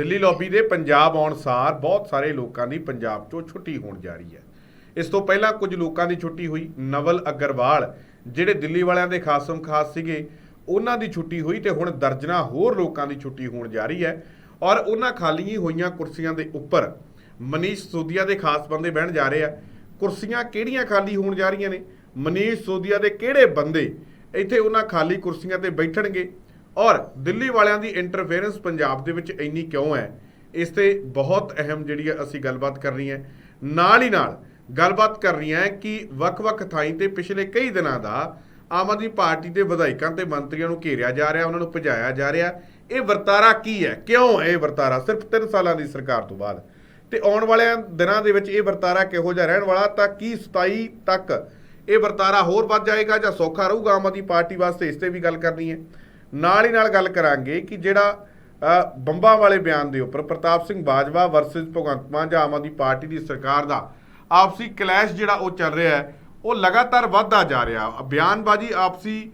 Delhi lobby ਦੇ ਪੰਜਾਬ ਆਉਣ ਸਾਰ ਬਹੁਤ ਸਾਰੇ ਲੋਕਾਂ ਦੀ ਪੰਜਾਬ 'ਚੋਂ ਛੁੱਟੀ ਹੋਣ ਜਾ ਰਹੀ ਹੈ। ਇਸ ਤੋਂ ਪਹਿਲਾਂ ਕੁਝ ਲੋਕਾਂ ਦੀ ਛੁੱਟੀ ਹੋਈ ਨਵਲ ਅਗਰਵਾਲ, ਜਿਹੜੇ ਦਿੱਲੀ ਵਾਲਿਆਂ ਦੇ ਖਾਸਮ ਖਾਸ ਸੀਗੇ, ਉਹਨਾਂ ਦੀ ਛੁੱਟੀ ਹੋਈ ਤੇ ਹੁਣ ਦਰਜਨਾ ਹੋਰ ਲੋਕਾਂ ਦੀ ਛੁੱਟੀ ਹੋਣ ਜਾ ਰਹੀ ਹੈ ਔਰ ਉਹਨਾਂ ਖਾਲੀ ਹੋਈਆਂ ਕੁਰਸੀਆਂ ਦੇ ਉੱਪਰ ਮਨੀਸ਼ ਸੋਦੀਆ ਦੇ ਖਾਸ ਬੰਦੇ ਬਹਿਣ ਜਾ ਰਹੇ ਆ। ਕੁਰਸੀਆਂ ਕਿਹੜੀਆਂ ਖਾਲੀ ਹੋਣ ਜਾ ਰਹੀਆਂ ਨੇ? ਮਨੀਸ਼ ਸੋਦੀਆ ਦੇ ਕਿਹੜੇ ਬੰਦੇ ਇੱਥੇ ਉਹਨਾਂ ਖਾਲੀ ਕੁਰਸੀਆਂ ਤੇ ਬੈਠਣਗੇ? ਔਰ ਦਿੱਲੀ ਵਾਲਿਆਂ ਦੀ ਇੰਟਰਫੇਰੈਂਸ ਪੰਜਾਬ ਦੇ ਵਿੱਚ ਇੰਨੀ ਕਿਉਂ ਹੈ? ਇਸ ਤੇ ਬਹੁਤ ਅਹਿਮ ਜਿਹੜੀ ਹੈ ਅਸੀਂ ਗੱਲਬਾਤ ਕਰਨੀ ਹੈ। ਨਾਲ ਹੀ ਨਾਲ ਗੱਲਬਾਤ ਕਰਨੀ ਹੈ ਕਿ ਵੱਖ-ਵੱਖ ਥਾਈਂ ਤੇ ਪਿਛਲੇ ਕਈ ਦਿਨਾਂ ਦਾ ਆਮ ਆਦਮੀ ਪਾਰਟੀ ਦੇ ਵਿਧਾਇਕਾਂ ਤੇ ਮੰਤਰੀਆਂ ਨੂੰ ਘੇਰਿਆ ਜਾ ਰਿਹਾ, ਉਹਨਾਂ ਨੂੰ ਭਜਾਇਆ ਜਾ ਰਿਹਾ। ਇਹ ਵਰਤਾਰਾ ਕੀ ਹੈ? ਕਿਉਂ ਇਹ ਵਰਤਾਰਾ? ਸਿਰਫ 3 ਸਾਲਾਂ ਦੀ ਸਰਕਾਰ ਤੋਂ ਬਾਅਦ। ਤੇ ਆਉਣ ਵਾਲਿਆਂ ਦਿਨਾਂ ਦੇ ਵਿੱਚ ਇਹ ਵਰਤਾਰਾ ਕਿਹੋ ਜਿਹਾ ਰਹਿਣ ਵਾਲਾ, ਤਾਂ ਕੀ 27 ਤੱਕ ਇਹ ਵਰਤਾਰਾ ਹੋਰ ਵੱਧ ਜਾਏਗਾ ਜਾਂ ਸੌਖਾ ਰਹੂਗਾ ਆਮ ਆਦਮੀ ਪਾਰਟੀ ਵਾਸਤੇ? ਇਸ ਤੇ ਵੀ ਗੱਲ ਕਰਨੀ ਹੈ। ਨਾਲ ਹੀ ਨਾਲ ਗੱਲ ਕਰਾਂਗੇ ਕਿ ਜਿਹੜਾ ਬੰਬਾਂ ਵਾਲੇ ਬਿਆਨ ਦੇ ਉੱਪਰ ਪ੍ਰਤਾਪ ਸਿੰਘ ਬਾਜਵਾ ਵਰਸਸ ਭਗਵੰਤ ਮਾਨ ਜਾਂ ਆਮ ਆਦਮੀ ਪਾਰਟੀ ਦੀ ਸਰਕਾਰ ਦਾ ਆਪਸੀ ਕਲੈਸ਼ ਜਿਹੜਾ ਉਹ ਚੱਲ ਰਿਹਾ ਹੈ, ਉਹ ਲਗਾਤਾਰ ਵੱਧਦਾ ਜਾ ਰਿਹਾ। ਬਿਆਨਬਾਜ਼ੀ ਆਪਸੀ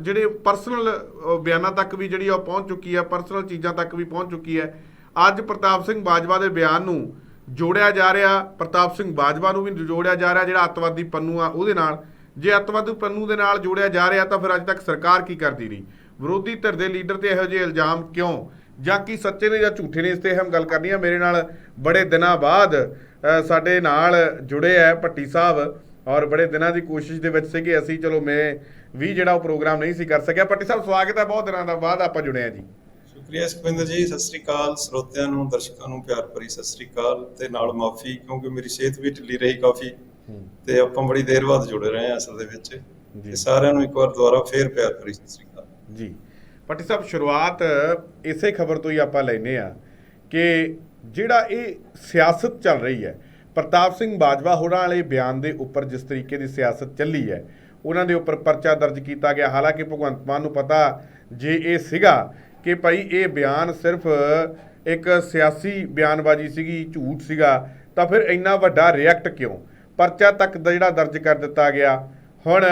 ਜਿਹੜੇ ਪਰਸਨਲ ਬਿਆਨਾਂ ਤੱਕ ਵੀ ਜਿਹੜੀ ਉਹ ਪਹੁੰਚ ਚੁੱਕੀ ਹੈ ਪਰਸਨਲ ਚੀਜ਼ਾਂ ਤੱਕ ਵੀ ਪਹੁੰਚ ਚੁੱਕੀ ਹੈ। ਅੱਜ ਪ੍ਰਤਾਪ ਸਿੰਘ ਬਾਜਵਾ ਦੇ ਬਿਆਨ ਨੂੰ ਜੋੜਿਆ ਜਾ ਰਿਹਾ, ਪ੍ਰਤਾਪ ਸਿੰਘ ਬਾਜਵਾ ਨੂੰ ਵੀ ਜੋੜਿਆ ਜਾ ਰਿਹਾ, ਜਿਹੜਾ ਅੱਤਵਾਦੀ ਪੰਨੂ ਆ ਉਹਦੇ ਨਾਲ। ਜੇ ਅੱਤਵਾਦੀ ਪੰਨੂ ਦੇ ਨਾਲ ਜੋੜਿਆ ਜਾ ਰਿਹਾ ਤਾਂ ਫਿਰ ਅੱਜ ਤੱਕ ਸਰਕਾਰ ਕੀ ਕਰਦੀ ਰਹੀ? ਵਿਰੋਧੀ ਧਿਰ ਦੇ ਲੀਡਰ ਤੇ ਇਹੋ ਜਿਹੇ ਇਲਜ਼ਾਮ ਕਿਉਂ? ਜਾਂ ਕੀ ਸੱਚੇ ਨੇ ਜਾਂ ਝੂਠੇ ਨੇ ਇਸ ਤੇ ਹਮ ਗੱਲ ਕਰਨੀ ਆ? ਮੇਰੇ ਨਾਲ ਬੜੇ ਦਿਨਾਂ ਬਾਅਦ ਸਾਡੇ ਨਾਲ ਜੁੜੇ ਆ ਭੱਟੀ ਸਾਹਿਬ ਔਰ ਬੜੇ ਦਿਨਾਂ ਦੀ ਕੋਸ਼ਿਸ਼ ਦੇ ਵਿੱਚ ਸੀਗੇ। ਅਸੀਂ ਚਲੋ ਮੈਂ ਵੀ ਜਿਹੜਾ ਉਹ ਪ੍ਰੋਗਰਾਮ ਨਹੀਂ ਸੀ ਕਰ ਸਕਿਆ। ਭੱਟੀ ਸਾਹਿਬ ਸਵਾਗਤ ਹੈ ਬਹੁਤ ਦਿਨਾਂ ਦਾ ਬਾਅਦ ਆਪਾਂ ਜੁੜੇ ਆ ਜੀ। ਸ਼ੁਕਰੀਆ ਸੁਖਵਿੰਦਰ ਜੀ ਸਤਿ ਸ੍ਰੀ ਅਕਾਲ। ਸਰੋਤਿਆਂ ਨੂੰ ਦਰਸ਼ਕਾਂ ਨੂੰ ਪਿਆਰ ਭਰੀ ਸਤਿ ਸ੍ਰੀ ਅਕਾਲ ਤੇ ਨਾਲ ਮਾਫੀ ਕਿਉਂਕਿ ਮੇਰੀ ਸਿਹਤ ਵੀ ਢਿੱਲੀ ਰਹੀ ਕਾਫੀ ਤੇ ਆਪਾਂ ਬੜੀ ਦੇਰ ਬਾਅਦ ਜੁੜੇ ਰਹੇ ਹਾਂ ਅਸਲ ਦੇ ਵਿੱਚ। ਤੇ ਸਾਰਿਆਂ ਨੂੰ ਇੱਕ ਵਾਰ ਦੁਬਾਰਾ ਫੇਰ ਪਿਆਰ ਭਰੀ ਸਤਿ ਸ੍ਰੀ ਅਕਾਲ ਜੀ। ਪੱਟੀ ਸਾਹਿਬ, ਸ਼ੁਰੂਆਤ ਇਸੇ ਖਬਰ ਤੋਂ ਹੀ ਆਪਾਂ ਲੈਨੇ ਆ ਕਿ ਜਿਹੜਾ ਇਹ ਸਿਆਸਤ ਚੱਲ ਰਹੀ ਹੈ, ਪ੍ਰਤਾਪ ਸਿੰਘ ਬਾਜਵਾ ਹੋਰਾਂ ਵਾਲੇ ਬਿਆਨ ਦੇ ਉੱਪਰ ਜਿਸ ਤਰੀਕੇ ਦੀ ਸਿਆਸਤ ਚੱਲੀ ਹੈ, ਉਹਨਾਂ ਦੇ ਉੱਪਰ ਪਰਚਾ ਦਰਜ ਕੀਤਾ ਗਿਆ। ਹਾਲਾਂਕਿ ਭਗਵੰਤ ਮਾਨ ਨੂੰ ਪਤਾ ਜੇ ਇਹ ਸੀਗਾ ਕਿ ਭਾਈ ਇਹ ਬਿਆਨ ਸਿਰਫ ਇੱਕ ਸਿਆਸੀ ਬਿਆਨਬਾਜ਼ੀ ਸੀਗੀ, ਝੂਠ ਸੀਗਾ, ਤਾਂ ਫਿਰ ਇੰਨਾ ਵੱਡਾ ਰਿਐਕਟ ਕਿਉਂ? ਪਰਚਾ ਤੱਕ ਦਾ ਜਿਹੜਾ ਦਰਜ ਕਰ ਦਿੱਤਾ ਗਿਆ। ਹੁਣ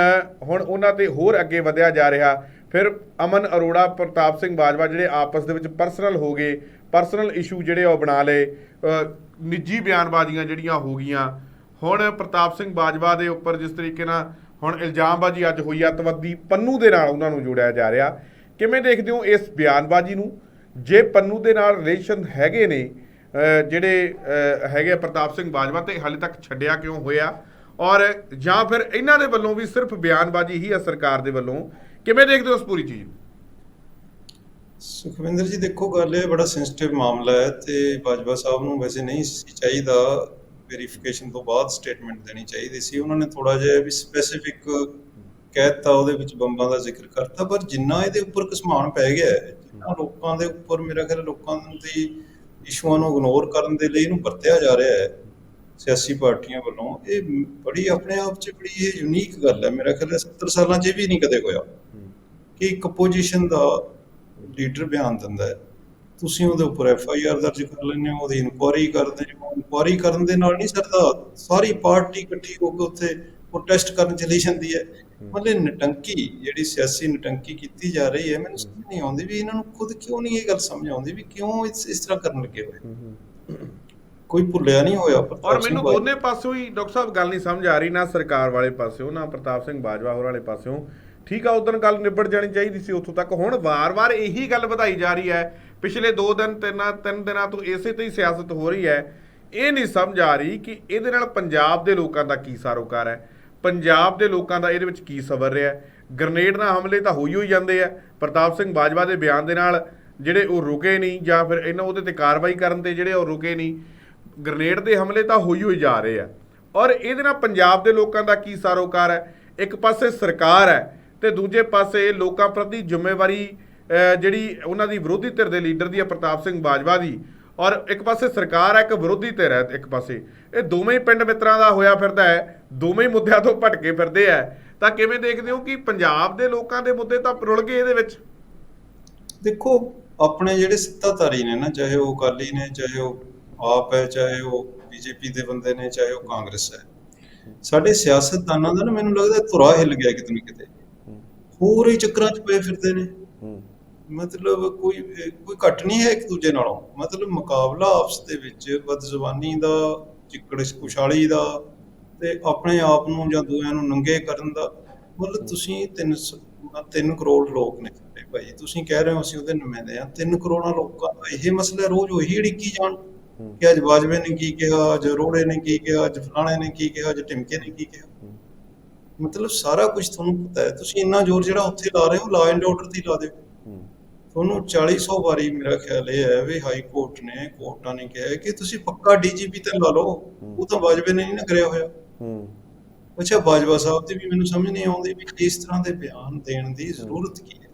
ਹੁਣ ਉਹਨਾਂ ਤੇ ਹੋਰ ਅੱਗੇ ਵਧਿਆ ਜਾ ਰਿਹਾ। ਫਿਰ ਅਮਨ ਅਰੋੜਾ, ਪ੍ਰਤਾਪ ਸਿੰਘ ਬਾਜਵਾ ਜਿਹੜੇ ਆਪਸ ਦੇ ਵਿੱਚ ਪਰਸਨਲ ਹੋ ਗਏ ਪਰਸਨਲ ਇਸ਼ੂ ਜਿਹੜੇ ਉਹ ਬਣਾ ਲਏ। ਨਿੱਜੀ ਬਿਆਨਬਾਜ਼ੀਆਂ ਜਿਹੜੀਆਂ ਹੋ ਗਈਆਂ। ਹੁਣ ਪ੍ਰਤਾਪ ਸਿੰਘ ਬਾਜਵਾ ਦੇ ਉੱਪਰ ਜਿਸ ਤਰੀਕੇ ਨਾਲ ਹੁਣ ਇਲਜ਼ਾਮਬਾਜ਼ੀ ਅੱਜ ਹੋਈ ਆ ਅੱਤਵਾਦੀ ਪੰਨੂ ਦੇ ਨਾਲ ਉਹਨਾਂ ਨੂੰ ਜੋੜਿਆ ਜਾ ਰਿਹਾ। ਕਿਵੇਂ ਦੇਖਦੇ ਹੋ ਇਸ ਬਿਆਨਬਾਜ਼ੀ ਨੂੰ? ਜੇ ਪੰਨੂ ਦੇ ਨਾਲ ਰਿਲੇਸ਼ਨ ਹੈਗੇ ਨੇ ਜਿਹੜੇ ਹੈਗੇ ਆ ਪ੍ਰਤਾਪ ਸਿੰਘ ਬਾਜਵਾ ਤੇ ਹਾਲੇ ਤੱਕ ਛੱਡਿਆ ਕਿਉਂ ਹੋਇਆ? ਔਰ ਜਾਂ ਫਿਰ ਇਹਨਾਂ ਦੇ ਵੱਲੋਂ ਵੀ ਸਿਰਫ ਬਿਆਨਬਾਜ਼ੀ ਹੀ ਆ ਸਰਕਾਰ ਦੇ ਵੱਲੋਂ? ਕਿਵੇਂ ਦੇਖਦੇ ਹੋ ਉਸ ਪੂਰੀ ਚੀਜ਼ ਨੂੰ? ਸੁਖਵਿੰਦਰ ਜੀ, ਦੇਖੋ, ਗੱਲ ਇਹ ਬੜਾ ਸੈਂਸਿਟਿਵ ਮਾਮਲਾ ਹੈ ਤੇ ਬਾਜਵਾ ਸਾਹਿਬ ਨੂੰ ਵੈਸੇ ਨਹੀਂ ਚਾਹੀਦਾ ਵੈਰੀਫਿਕੇਸ਼ਨ ਤੋਂ ਬਾਅਦ ਸਟੇਟਮੈਂਟ ਦੇਣੀ ਚਾਹੀਦੀ ਸੀ। ਉਹਨਾਂ ਨੇ ਥੋੜਾ ਜਿਹਾ ਵੀ ਸਪੈਸੀਫਿਕ ਕਹਿਤਾ, ਉਹਦੇ ਵਿੱਚ ਬੰਬਾਂ ਦਾ ਜ਼ਿਕਰ ਕਰਤਾ, ਪਰ ਜਿੰਨਾ ਇਹਦੇ ਉੱਪਰ ਕਸਮਾਨ ਪੈ ਗਿਆ ਹੈ, ਜਿੰਨਾ ਲੋਕਾਂ ਦੇ ਉੱਪਰ ਮੇਰਾ ਖਿਆਲ ਲੋਕਾਂ ਦੀ ਇਸ਼ੂਆਂ ਨੂੰ ਇਗਨੋਰ ਕਰਨ ਦੇ ਲਈ ਇਹਨੂੰ ਵਰਤਿਆ ਜਾ ਰਿਹਾ ਹੈ ਸਿਆਸੀ ਪਾਰਟੀਆਂ ਵੱਲੋਂ। ਇਹ ਬੜੀ ਆਪਣੇ ਆਪ 'ਚ ਬੜੀ ਇਹ ਯੂਨੀਕ ਗੱਲ ਹੈ। ਮੇਰਾ ਖਿਆਲ ਹੈ 70 ਸਾਲਾਂ 'ਚ ਇਹ ਵੀ ਨਹੀਂ ਕਦੇ ਹੋਇਆ। ਕਿ ਇੱਕ ਪੋਜੀਸ਼ਨ ਦਾ ਲੀਡਰ ਬਿਆਨ ਦਿੰਦਾ ਹੈ। ਤੁਸੀਂ ਉਹਦੇ ਉੱਪਰ ਐਫ ਆਈ ਆਰ ਦਰਜ ਕਰ ਲੈਂਦੇ ਹੋ ਉਹਦੀ ਇਨਕੁਆਰੀ ਕਰਦੇ ਹੋ। ਇਨਕੁਆਰੀ ਕਰਨ ਦੇ ਨਾਲ ਨਹੀਂ ਸਰਦਾ ਸਾਰੀ ਪਾਰਟੀ ਇਕੱਠੀ ਹੋ ਕੇ ਉੱਥੇ ਪ੍ਰੋਟੈਸਟ ਕਰਨ ਚਲੀ ਜਾਂਦੀ ਹੈ। ਮਤਲਬ ਨਟੰਕੀ ਜਿਹੜੀ ਸਿਆਸੀ ਨਟੰਕੀ ਕੀਤੀ ਜਾ ਰਹੀ ਹੈ ਮੈਨੂੰ ਸਮਝ ਨਹੀਂ ਆਉਂਦੀ ਵੀ ਇਹਨਾਂ ਨੂੰ ਖੁਦ ਕਿਉਂ ਨਹੀਂ ਇਹ ਗੱਲ ਸਮਝ ਆਉਂਦੀ ਵੀ ਕਿਉਂ ਇਸ ਇਸ ਤਰ੍ਹਾਂ ਕਰਨ ਲੱਗੇ ਹੋਏ। ਕੋਈ ਭੁੱਲਿਆ ਨਹੀਂ ਹੋਇਆ ਸਿੰਘ ਮੈਨੂੰ। ਦੋਨੇ ਪਾਸਿਓਂ ਹੀ ਡਾਕਟਰ ਸਾਹਿਬ ਗੱਲ ਨਹੀਂ ਸਮਝ ਆ ਰਹੀ ਨਾ ਸਰਕਾਰ ਵਾਲੇ ਪਾਸਿਓਂ ਨਾ ਪ੍ਰਤਾਪ ਸਿੰਘ ਬਾਜਵਾ ਹੋਰ ਵਾਲੇ ਪਾਸਿਓਂ ਠੀਕ ਆ ਉਦੋਂ ਗੱਲ ਨਿਬੜ ਜਾਣੀ ਚਾਹੀਦੀ ਸੀ ਉੱਥੋਂ ਤੱਕ। ਹੁਣ ਵਾਰ-ਵਾਰ ਇਹੀ ਗੱਲ ਵਧਾਈ ਜਾ ਰਹੀ ਹੈ। ਪਿਛਲੇ 2 ਦਿਨ, ਤਿੰਨਾਂ, ਤਿੰਨ ਦਿਨਾਂ ਤੋਂ ਇਸੇ ਤੇ ਹੀ ਸਿਆਸਤ ਹੋ ਰਹੀ ਹੈ। ਇਹ ਨਹੀਂ ਸਮਝ ਆ ਰਹੀ ਕਿ ਇਹਦੇ ਨਾਲ ਪੰਜਾਬ ਦੇ ਲੋਕਾਂ ਦਾ ਕੀ ਸਾਰੋਕਾਰ ਹੈ। ਪੰਜਾਬ ਦੇ ਲੋਕਾਂ ਦਾ ਇਹਦੇ ਵਿੱਚ ਕੀ ਸਬਰ ਰਿਹਾ ਹੈ। ਗ੍ਰਨੇਡ ਨਾਲ ਹਮਲੇ ਤਾਂ ਹੋਈ ਹੋਈ ਜਾਂਦੇ ਆ। ਪ੍ਰਤਾਪ ਸਿੰਘ ਬਾਜਵਾ ਦੇ ਬਿਆਨ ਦੇ ਨਾਲ ਜਿਹੜੇ ਉਹ ਰੁਕੇ ਨਹੀਂ ਜਾਂ ਫਿਰ ਇਹਨਾਂ ਉਹਦੇ ਤੇ ਕਾਰਵਾਈ ਕਰਨ ਤੇ ਜਿਹੜੇ ਉਹ ਰੁਕੇ ਨਹੀਂ, ਗ੍ਰਨੇਡ ਦੇ ਹਮਲੇ ਤਾਂ ਹੋਈ ਹੋਈ ਜਾ ਰਹੇ ਆ। ਔਰ ਇਹਦੇ ਨਾਲ ਪੰਜਾਬ ਦੇ ਲੋਕਾਂ ਦਾ ਕੀ ਸਾਰੋਕਾਰ ਹੈ? ਇੱਕ ਪਾਸੇ ਸਰਕਾਰ ਹੈ ਤੇ ਦੂਜੇ ਪਾਸੇ ਲੋਕਾਂ ਪ੍ਰਤੀ ਜ਼ਿੰਮੇਵਾਰੀ ਜਿਹੜੀ ਉਹਨਾਂ ਦੀ ਵਿਰੋਧੀ ਧਿਰ ਦੇ ਲੀਡਰ ਦੀ ਹੈ ਪ੍ਰਤਾਪ ਸਿੰਘ ਬਾਜਵਾ ਦੀ। ਔਰ ਇੱਕ ਪਾਸੇ ਸਰਕਾਰ ਹੈ ਇੱਕ ਵਿਰੋਧੀ ਧਿਰ ਹੈ ਇੱਕ ਪਾਸੇ। ਇਹ ਦੋਵੇਂ ਪਿੰਡ ਮਿੱਤਰਾਂ ਦਾ ਹੋਇਆ ਫਿਰਦਾ ਹੈ, ਦੋਵੇਂ ਮੁੱਦਿਆਂ ਤੋਂ ਭਟਕੇ ਫਿਰਦੇ ਆ। ਤਾਂ ਕਿਵੇਂ ਦੇਖਦੇ ਹੋ ਕਿ ਪੰਜਾਬ ਦੇ ਲੋਕਾਂ ਦੇ ਮੁੱਦੇ ਤਾਂ ਰੁਲ ਗਏ ਇਹਦੇ ਵਿੱਚ? ਦੇਖੋ, ਆਪਣੇ ਜਿਹੜੇ ਸੱਤਾਧਾਰੀ ਨੇ ਨਾ, ਚਾਹੇ ਉਹ ਅਕਾਲੀ ਨੇ, ਚਾਹੇ ਉਹ ਆਪ ਹੈ, ਚਾਹੇ ਉਹ ਬੀਜੇਪੀ ਦੇ ਬੰਦੇ ਨੇ, ਚਾਹੇ ਉਹ ਕਾਂਗਰਸ ਹੈ। ਸਾਡੇ ਸਿਆਸਤਦਾਨਾਂ ਦਾ ਨਾ ਮੈਨੂੰ ਲੱਗਦਾ ਧੁਰਾ ਹਿੱਲ ਗਿਆ ਕਿਤੇ ਨਾ ਕਿਤੇ। ਹੋਰ ਹੀ ਚੱਕਰਾਂ 'ਚ ਪਏ ਫਿਰਦੇ ਨੇ। ਮਤਲਬ ਕੋਈ ਕੋਈ ਘੱਟ ਨਹੀਂ ਹੈ ਇੱਕ ਦੂਜੇ ਨਾਲੋਂ। ਮਤਲਬ ਮੁਕਾਬਲਾ ਆਪਸ ਦੇ ਵਿੱਚ ਬਦਜ਼ੁਬਾਨੀ ਦਾ ਚਿੱਕੜ ਕੁਸ਼ਾਲੀ ਦਾ ਤੇ ਆਪਣੇ ਆਪ ਨੂੰ ਜਾਂ ਦੂਜਿਆਂ ਨੂੰ ਨੰਗੇ ਕਰਨ ਦਾ। ਮਤਲਬ ਤੁਸੀਂ 3 3 ਕਰੋੜ ਲੋਕ ਨੇ ਸਾਡੇ ਭਾਈ। ਤੁਸੀਂ ਕਹਿ ਰਹੇ ਹੋ ਅਸੀਂ ਉਹਦੇ ਨੁਮਾਇੰਦੇ ਆ 3 ਕਰੋੜਾਂ ਲੋਕਾਂ ਦਾ ਇਹ ਮਸਲਾ ਰੋਜ਼ ਉਹੀ ਅੜਿੱਕੀ ਜਾਣ ਕਿ ਅੱਜ ਬਾਜਵੇ ਨੇ ਕੀ ਕਿਹਾ ਅੱਜ ਰੋੜੇ ਨੇ ਕੀ ਕਿਹਾ ਅੱਜ ਫਲਾਣੇ ਨੇ ਕੀ ਕਿਹਾ ਅੱਜ ਟਿਮਕੇ ਨੇ ਕੀ ਕਿਹਾ। ਮਤਲਬ ਸਾਰਾ ਕੁਝ ਤੁਹਾਨੂੰ ਪਤਾ ਹੈ। ਤੁਸੀਂ ਇੰਨਾ ਜ਼ੋਰ ਜਿਹੜਾ ਉੱਥੇ ਲਾ ਰਹੇ ਹੋ ਲਾ ਐਂਡ ਆਰਡਰ ਤੇ ਹੀ ਲਾ ਦਿਓ। ਤੁਹਾਨੂੰ 40 ਵਾਰੀ ਮੇਰਾ ਖਿਆਲ ਇਹ ਹੈ ਵੀ ਹਾਈ ਕੋਰਟ ਨੇ ਕੋਰਟਾਂ ਨੇ ਕਿਹਾ ਹੈ ਕਿ ਤੁਸੀਂ ਪੱਕਾ ਡੀਜੀਪੀ ਤੇ ਲਾ ਲਓ। ਉਹ ਤਾਂ ਬਾਜਵੇ ਨੇ ਨਹੀਂ ਨਾ ਕਰਿਆ ਹੋਇਆ। ਅੱਛਾ ਬਾਜਵਾ ਸਾਹਿਬ ਦੀ ਵੀ ਮੈਨੂੰ ਸਮਝ ਨਹੀਂ ਆਉਂਦੀ ਵੀ ਇਸ ਤਰ੍ਹਾਂ ਦੇ ਬਿਆਨ ਦੇਣ ਦੀ ਜ਼ਰੂਰਤ ਕੀ ਹੈ।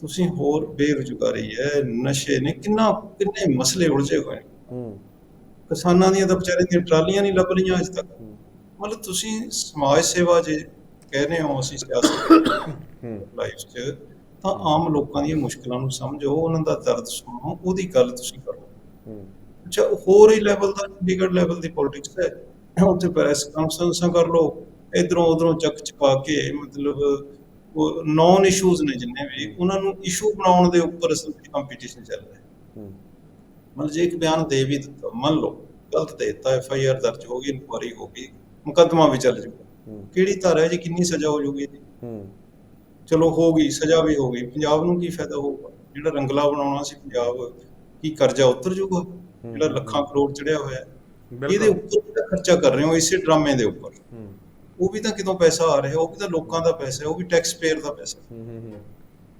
ਤੁਸੀਂ ਹੋਰ ਬੇਰੁਜ਼ਗਾਰੀ ਹੈ ਨਸ਼ੇ ਨੇ ਕਿੰਨਾ ਕਿੰਨੇ ਮਸਲੇ ਉਲਝੇ ਹੋਏ ਨੇ। ਕਿਸਾਨਾਂ ਦੀਆਂ ਤਾਂ ਵਿਚਾਰੇ ਦੀਆਂ ਟਰਾਲੀਆਂ ਨਹੀਂ ਲੱਭ ਰਹੀਆਂ ਅਜੇ ਤੱਕ। ਮਤਲਬ ਤੁਸੀਂ ਸਮਾਜ ਸੇਵਾ ਜੇ ਕਹਿੰਦੇ ਹੋ ਅਸੀਂ ਸਿਆਸਤ ਲਾਈਫ 'ਚ, ਤਾਂ ਆਮ ਲੋਕਾਂ ਦੀਆਂ ਮੁਸ਼ਕਲਾਂ ਨੂੰ ਸਮਝੋ, ਉਹਨਾਂ ਦਾ ਦਰਦ ਸੁਣੋ, ਉਹਦੀ ਗੱਲ ਤੁਸੀਂ ਕਰੋ। ਅੱਛਾ, ਹੋਰ ਹੀ ਲੈਵਲ ਦਾ ਚੰਡੀਗੜ੍ਹ ਲੈਵਲ ਦੀ ਪੋਲਿਟਿਕਸ ਹੈ। ਉੱਥੇ ਪ੍ਰੈਸ ਕਾਨਫਰੰਸਾਂ ਕਰ ਲਓ, ਇਧਰੋਂ ਉਧਰੋਂ ਚੱਕ ਚਪਾ ਕੇ, ਮਤਲਬ ਉਹ ਨੌਨ ਇਸ਼ੂਜ਼ ਨੇ ਜਿੰਨੇ ਵੀ, ਉਹਨਾਂ ਨੂੰ ਇਸ਼ੂ ਬਣਾਉਣ ਦੇ ਉੱਪਰ ਅਸਲ ਵਿੱਚ ਕੰਪੀਟੀਸ਼ਨ ਚੱਲ ਰਿਹਾ। ਹੈ ਮਤਲਬ ਜੇ ਇੱਕ ਬਿਆਨ ਦੇ ਵੀ ਦਿੱਤਾ, ਮੰਨ ਲਓ, ਗਲਤ ਦੇ ਦਿੱਤਾ ਐਫ ਆਈ ਆਰ ਦਰਜ ਹੋ ਗਈ ਇਨਕੁਆਰੀ ਹੋ ਗਈ ਮੁਕੱਦਮਾ ਵੀ ਚੱਲ ਜੂਗਾ ਕਿਹੜੀ ਧਾਰਾ ਹੈ ਜੀ? ਕਿੰਨੀ ਸਜ਼ਾ ਹੋ ਜੂਗੀ ਇਹਦੀ? ਚਲੋ ਹੋ ਗਈ ਸਜ਼ਾ ਵੀ ਹੋ ਗਈ। ਪੰਜਾਬ ਨੂੰ ਕੀ ਫਾਇਦਾ ਹੋਊਗਾ? ਜਿਹੜਾ ਰੰਗਲਾ ਬਣਾਉਣਾ ਸੀ ਪੰਜਾਬ ਕੀ ਕਰਜ਼ਾ ਉਤਰ ਜੂਗਾ? ਜਿਹੜਾ ਲੱਖਾਂ ਕਰੋੜ ਚੜਿਆ ਹੋਇਆ ਇਹਦੇ ਉੱਪਰ ਜਿਹੜਾ ਖਰਚਾ ਕਰ ਰਹੇ ਹੋ ਇਸੇ ਡਰਾਮੇ ਦੇ ਉੱਪਰ। ਉਹ ਵੀ ਤਾਂ ਕਿਤੋਂ ਪੈਸਾ ਆ ਰਿਹਾ ਉਹ ਵੀ ਤਾਂ ਲੋਕਾਂ ਦਾ ਪੈਸਾ ਹੈ ਉਹ ਵੀ ਟੈਕਸ ਪੇਅਰ ਦਾ ਪੈਸਾ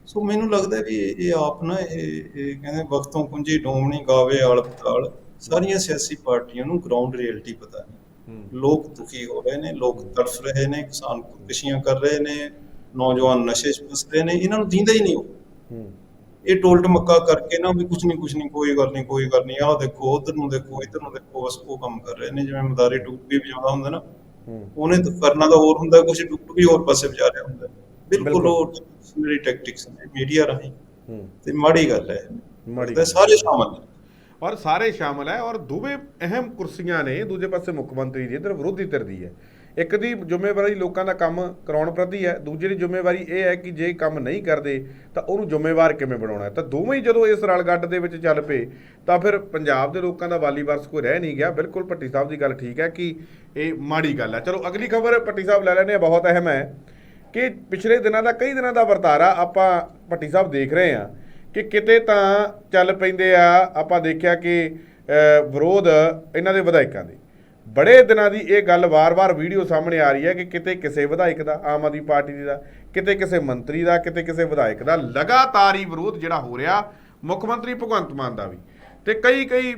ਸੋ ਮੈਨੂੰ ਲੱਗਦਾ ਵੀ ਇਹ ਆਪ ਨਾ ਇਹ ਇਹ ਕਹਿੰਦੇ ਵਕਤੋਂ ਕੁੰਜੀ ਡੋਮਣੀ ਗਾਵੇ ਆਲ ਪਤਾਲ ਸਾਰੀਆਂ ਸਿਆਸੀ ਪਾਰਟੀਆਂ ਨੂੰ ਗਰਾਊਂਡ ਰਿਐਲਿਟੀ ਪਤਾ ਨਹੀਂ। ਲੋਕ ਦੁਖੀ ਹੋ ਰਹੇ ਨੇ ਲੋਕ ਤੜਫ ਰਹੇ ਨੇ ਕਿਸਾਨ ਖੁਦਕੁਸ਼ੀਆਂ ਕਰ ਰਹੇ ਨੇ ਨੌਜਵਾਨ ਨਸ਼ੇ 'ਚ ਫਸ ਰਹੇ ਨੇ ਇਹਨਾਂ ਨੂੰ ਦੀਂਦਾ ਹੀ ਨਹੀਂ ਉਹ। ਇਹ ਟੋਲਟ ਮੱਕਾ ਕਰਕੇ ਨਾ ਵੀ ਕੁਛ ਨਹੀਂ ਕੁਛ ਨਹੀਂ ਕੋਈ ਗੱਲ ਨਹੀਂ ਕੋਈ ਗੱਲ ਨਹੀਂ ਆਹ ਦੇਖੋ ਉਧਰ ਨੂੰ ਦੇਖੋ ਇਧਰ ਨੂੰ ਦੇਖੋ ਬਸ ਉਹ ਕੰਮ ਕਰ ਰਹੇ ਨੇ ਜਿਵੇਂ ਮਦਾਰੀ ਟੂਪੀ ਵਜਾਉਂਦਾ ਹੁੰਦਾ ਨਾ ਉਹਨੇ ਤਾਂ ਕਰਨਾ ਤਾਂ ਹੋਰ ਹੁੰਦਾ ਟੁੱਟ ਵੀ ਹੋਰ ਪਾਸੇ ਵਜਾ ਰਿਹਾ ਹੁੰਦਾ। ਬਿਲਕੁਲ ਉਹ ਮੇਰੀ ਟੈਕਟਿਕਸ ਨੇ ਮੀਡੀਆ ਰਾਹੀਂ। ਤੇ ਮਾੜੀ ਗੱਲ ਹੈ। ਮਾੜੀ ਸਾਰੇ ਸ਼ਾਮਲ ਨੇ। ਔਰ ਸਾਰੇ ਸ਼ਾਮਲ ਹੈ ਔਰ ਦੋਵੇਂ ਅਹਿਮ ਕੁਰਸੀਆਂ ਨੇ, ਦੂਜੇ ਪਾਸੇ ਮੁੱਖ ਮੰਤਰੀ ਦੀ, ਇਧਰ ਵਿਰੋਧੀ ਧਿਰ ਦੀ ਹੈ। ਇੱਕ ਦੀ ਜ਼ਿੰਮੇਵਾਰੀ ਲੋਕਾਂ ਦਾ ਕੰਮ ਕਰਾਉਣ ਪ੍ਰਤੀ ਹੈ, ਦੂਜੇ ਦੀ ਜ਼ਿੰਮੇਵਾਰੀ ਇਹ ਹੈ ਕਿ ਜੇ ਕੰਮ ਨਹੀਂ ਕਰਦੇ, ਤਾਂ ਉਹਨੂੰ ਜ਼ਿੰਮੇਵਾਰ ਕਿਵੇਂ ਬਣਾਉਣਾ ਤਾਂ ਦੋਵੇਂ ਹੀ ਜਦੋਂ ਇਸ ਰਲਗੱਡ ਦੇ ਵਿੱਚ ਚੱਲ ਪਏ, ਤਾਂ ਫਿਰ ਪੰਜਾਬ ਦੇ ਲੋਕਾਂ ਦਾ ਵਾਲੀ ਵਰਸ ਕੋਈ ਰਹਿ ਨਹੀਂ ਗਿਆ। ਬਿਲਕੁਲ ਭੱਟੀ ਸਾਹਿਬ ਦੀ ਗੱਲ ਠੀਕ ਹੈ ਕਿ ਇਹ ਮਾੜੀ ਗੱਲ ਹੈ। ਚਲੋ, ਅਗਲੀ ਖਬਰ ਭੱਟੀ ਸਾਹਿਬ ਲੈ ਲੈਣੇ ਆ ਬਹੁਤ ਅਹਿਮ ਹੈ ਕਿ ਪਿਛਲੇ ਦਿਨਾਂ ਦਾ, ਕਈ ਦਿਨਾਂ ਦਾ ਵਰਤਾਰਾ ਆਪਾਂ ਭੱਟੀ ਸਾਹਿਬ ਦੇਖ ਰਹੇ ਹਾਂ। ਕਿ ਕਿਤੇ ਤਾਂ ਚੱਲ ਪੈਂਦੇ ਆ, ਆਪਾਂ ਦੇਖਿਆ ਕਿ ਵਿਰੋਧ ਇਹਨਾਂ ਦੇ ਵਿਧਾਇਕਾਂ ਦੇ। ਬੜੇ ਦਿਨਾਂ ਦੀ ਇਹ ਗੱਲ ਵਾਰ-ਵਾਰ ਵੀਡੀਓ ਸਾਹਮਣੇ ਆ ਰਹੀ ਹੈ ਕਿ ਕਿਤੇ ਕਿਸੇ ਵਿਧਾਇਕ ਦਾ, ਆਮ ਆਦਮੀ ਪਾਰਟੀ ਦਾ ਕਿਤੇ ਕਿਸੇ ਮੰਤਰੀ ਦਾ, ਕਿਤੇ ਕਿਸੇ ਵਿਧਾਇਕ ਦਾ ਲਗਾਤਾਰ ਹੀ ਵਿਰੋਧ ਜਿਹੜਾ ਹੋ ਰਿਹਾ, ਮੁੱਖ ਮੰਤਰੀ ਭਗਵੰਤ ਮਾਨ ਦਾ ਵੀ। ਤੇ ਕਈ ਕਈ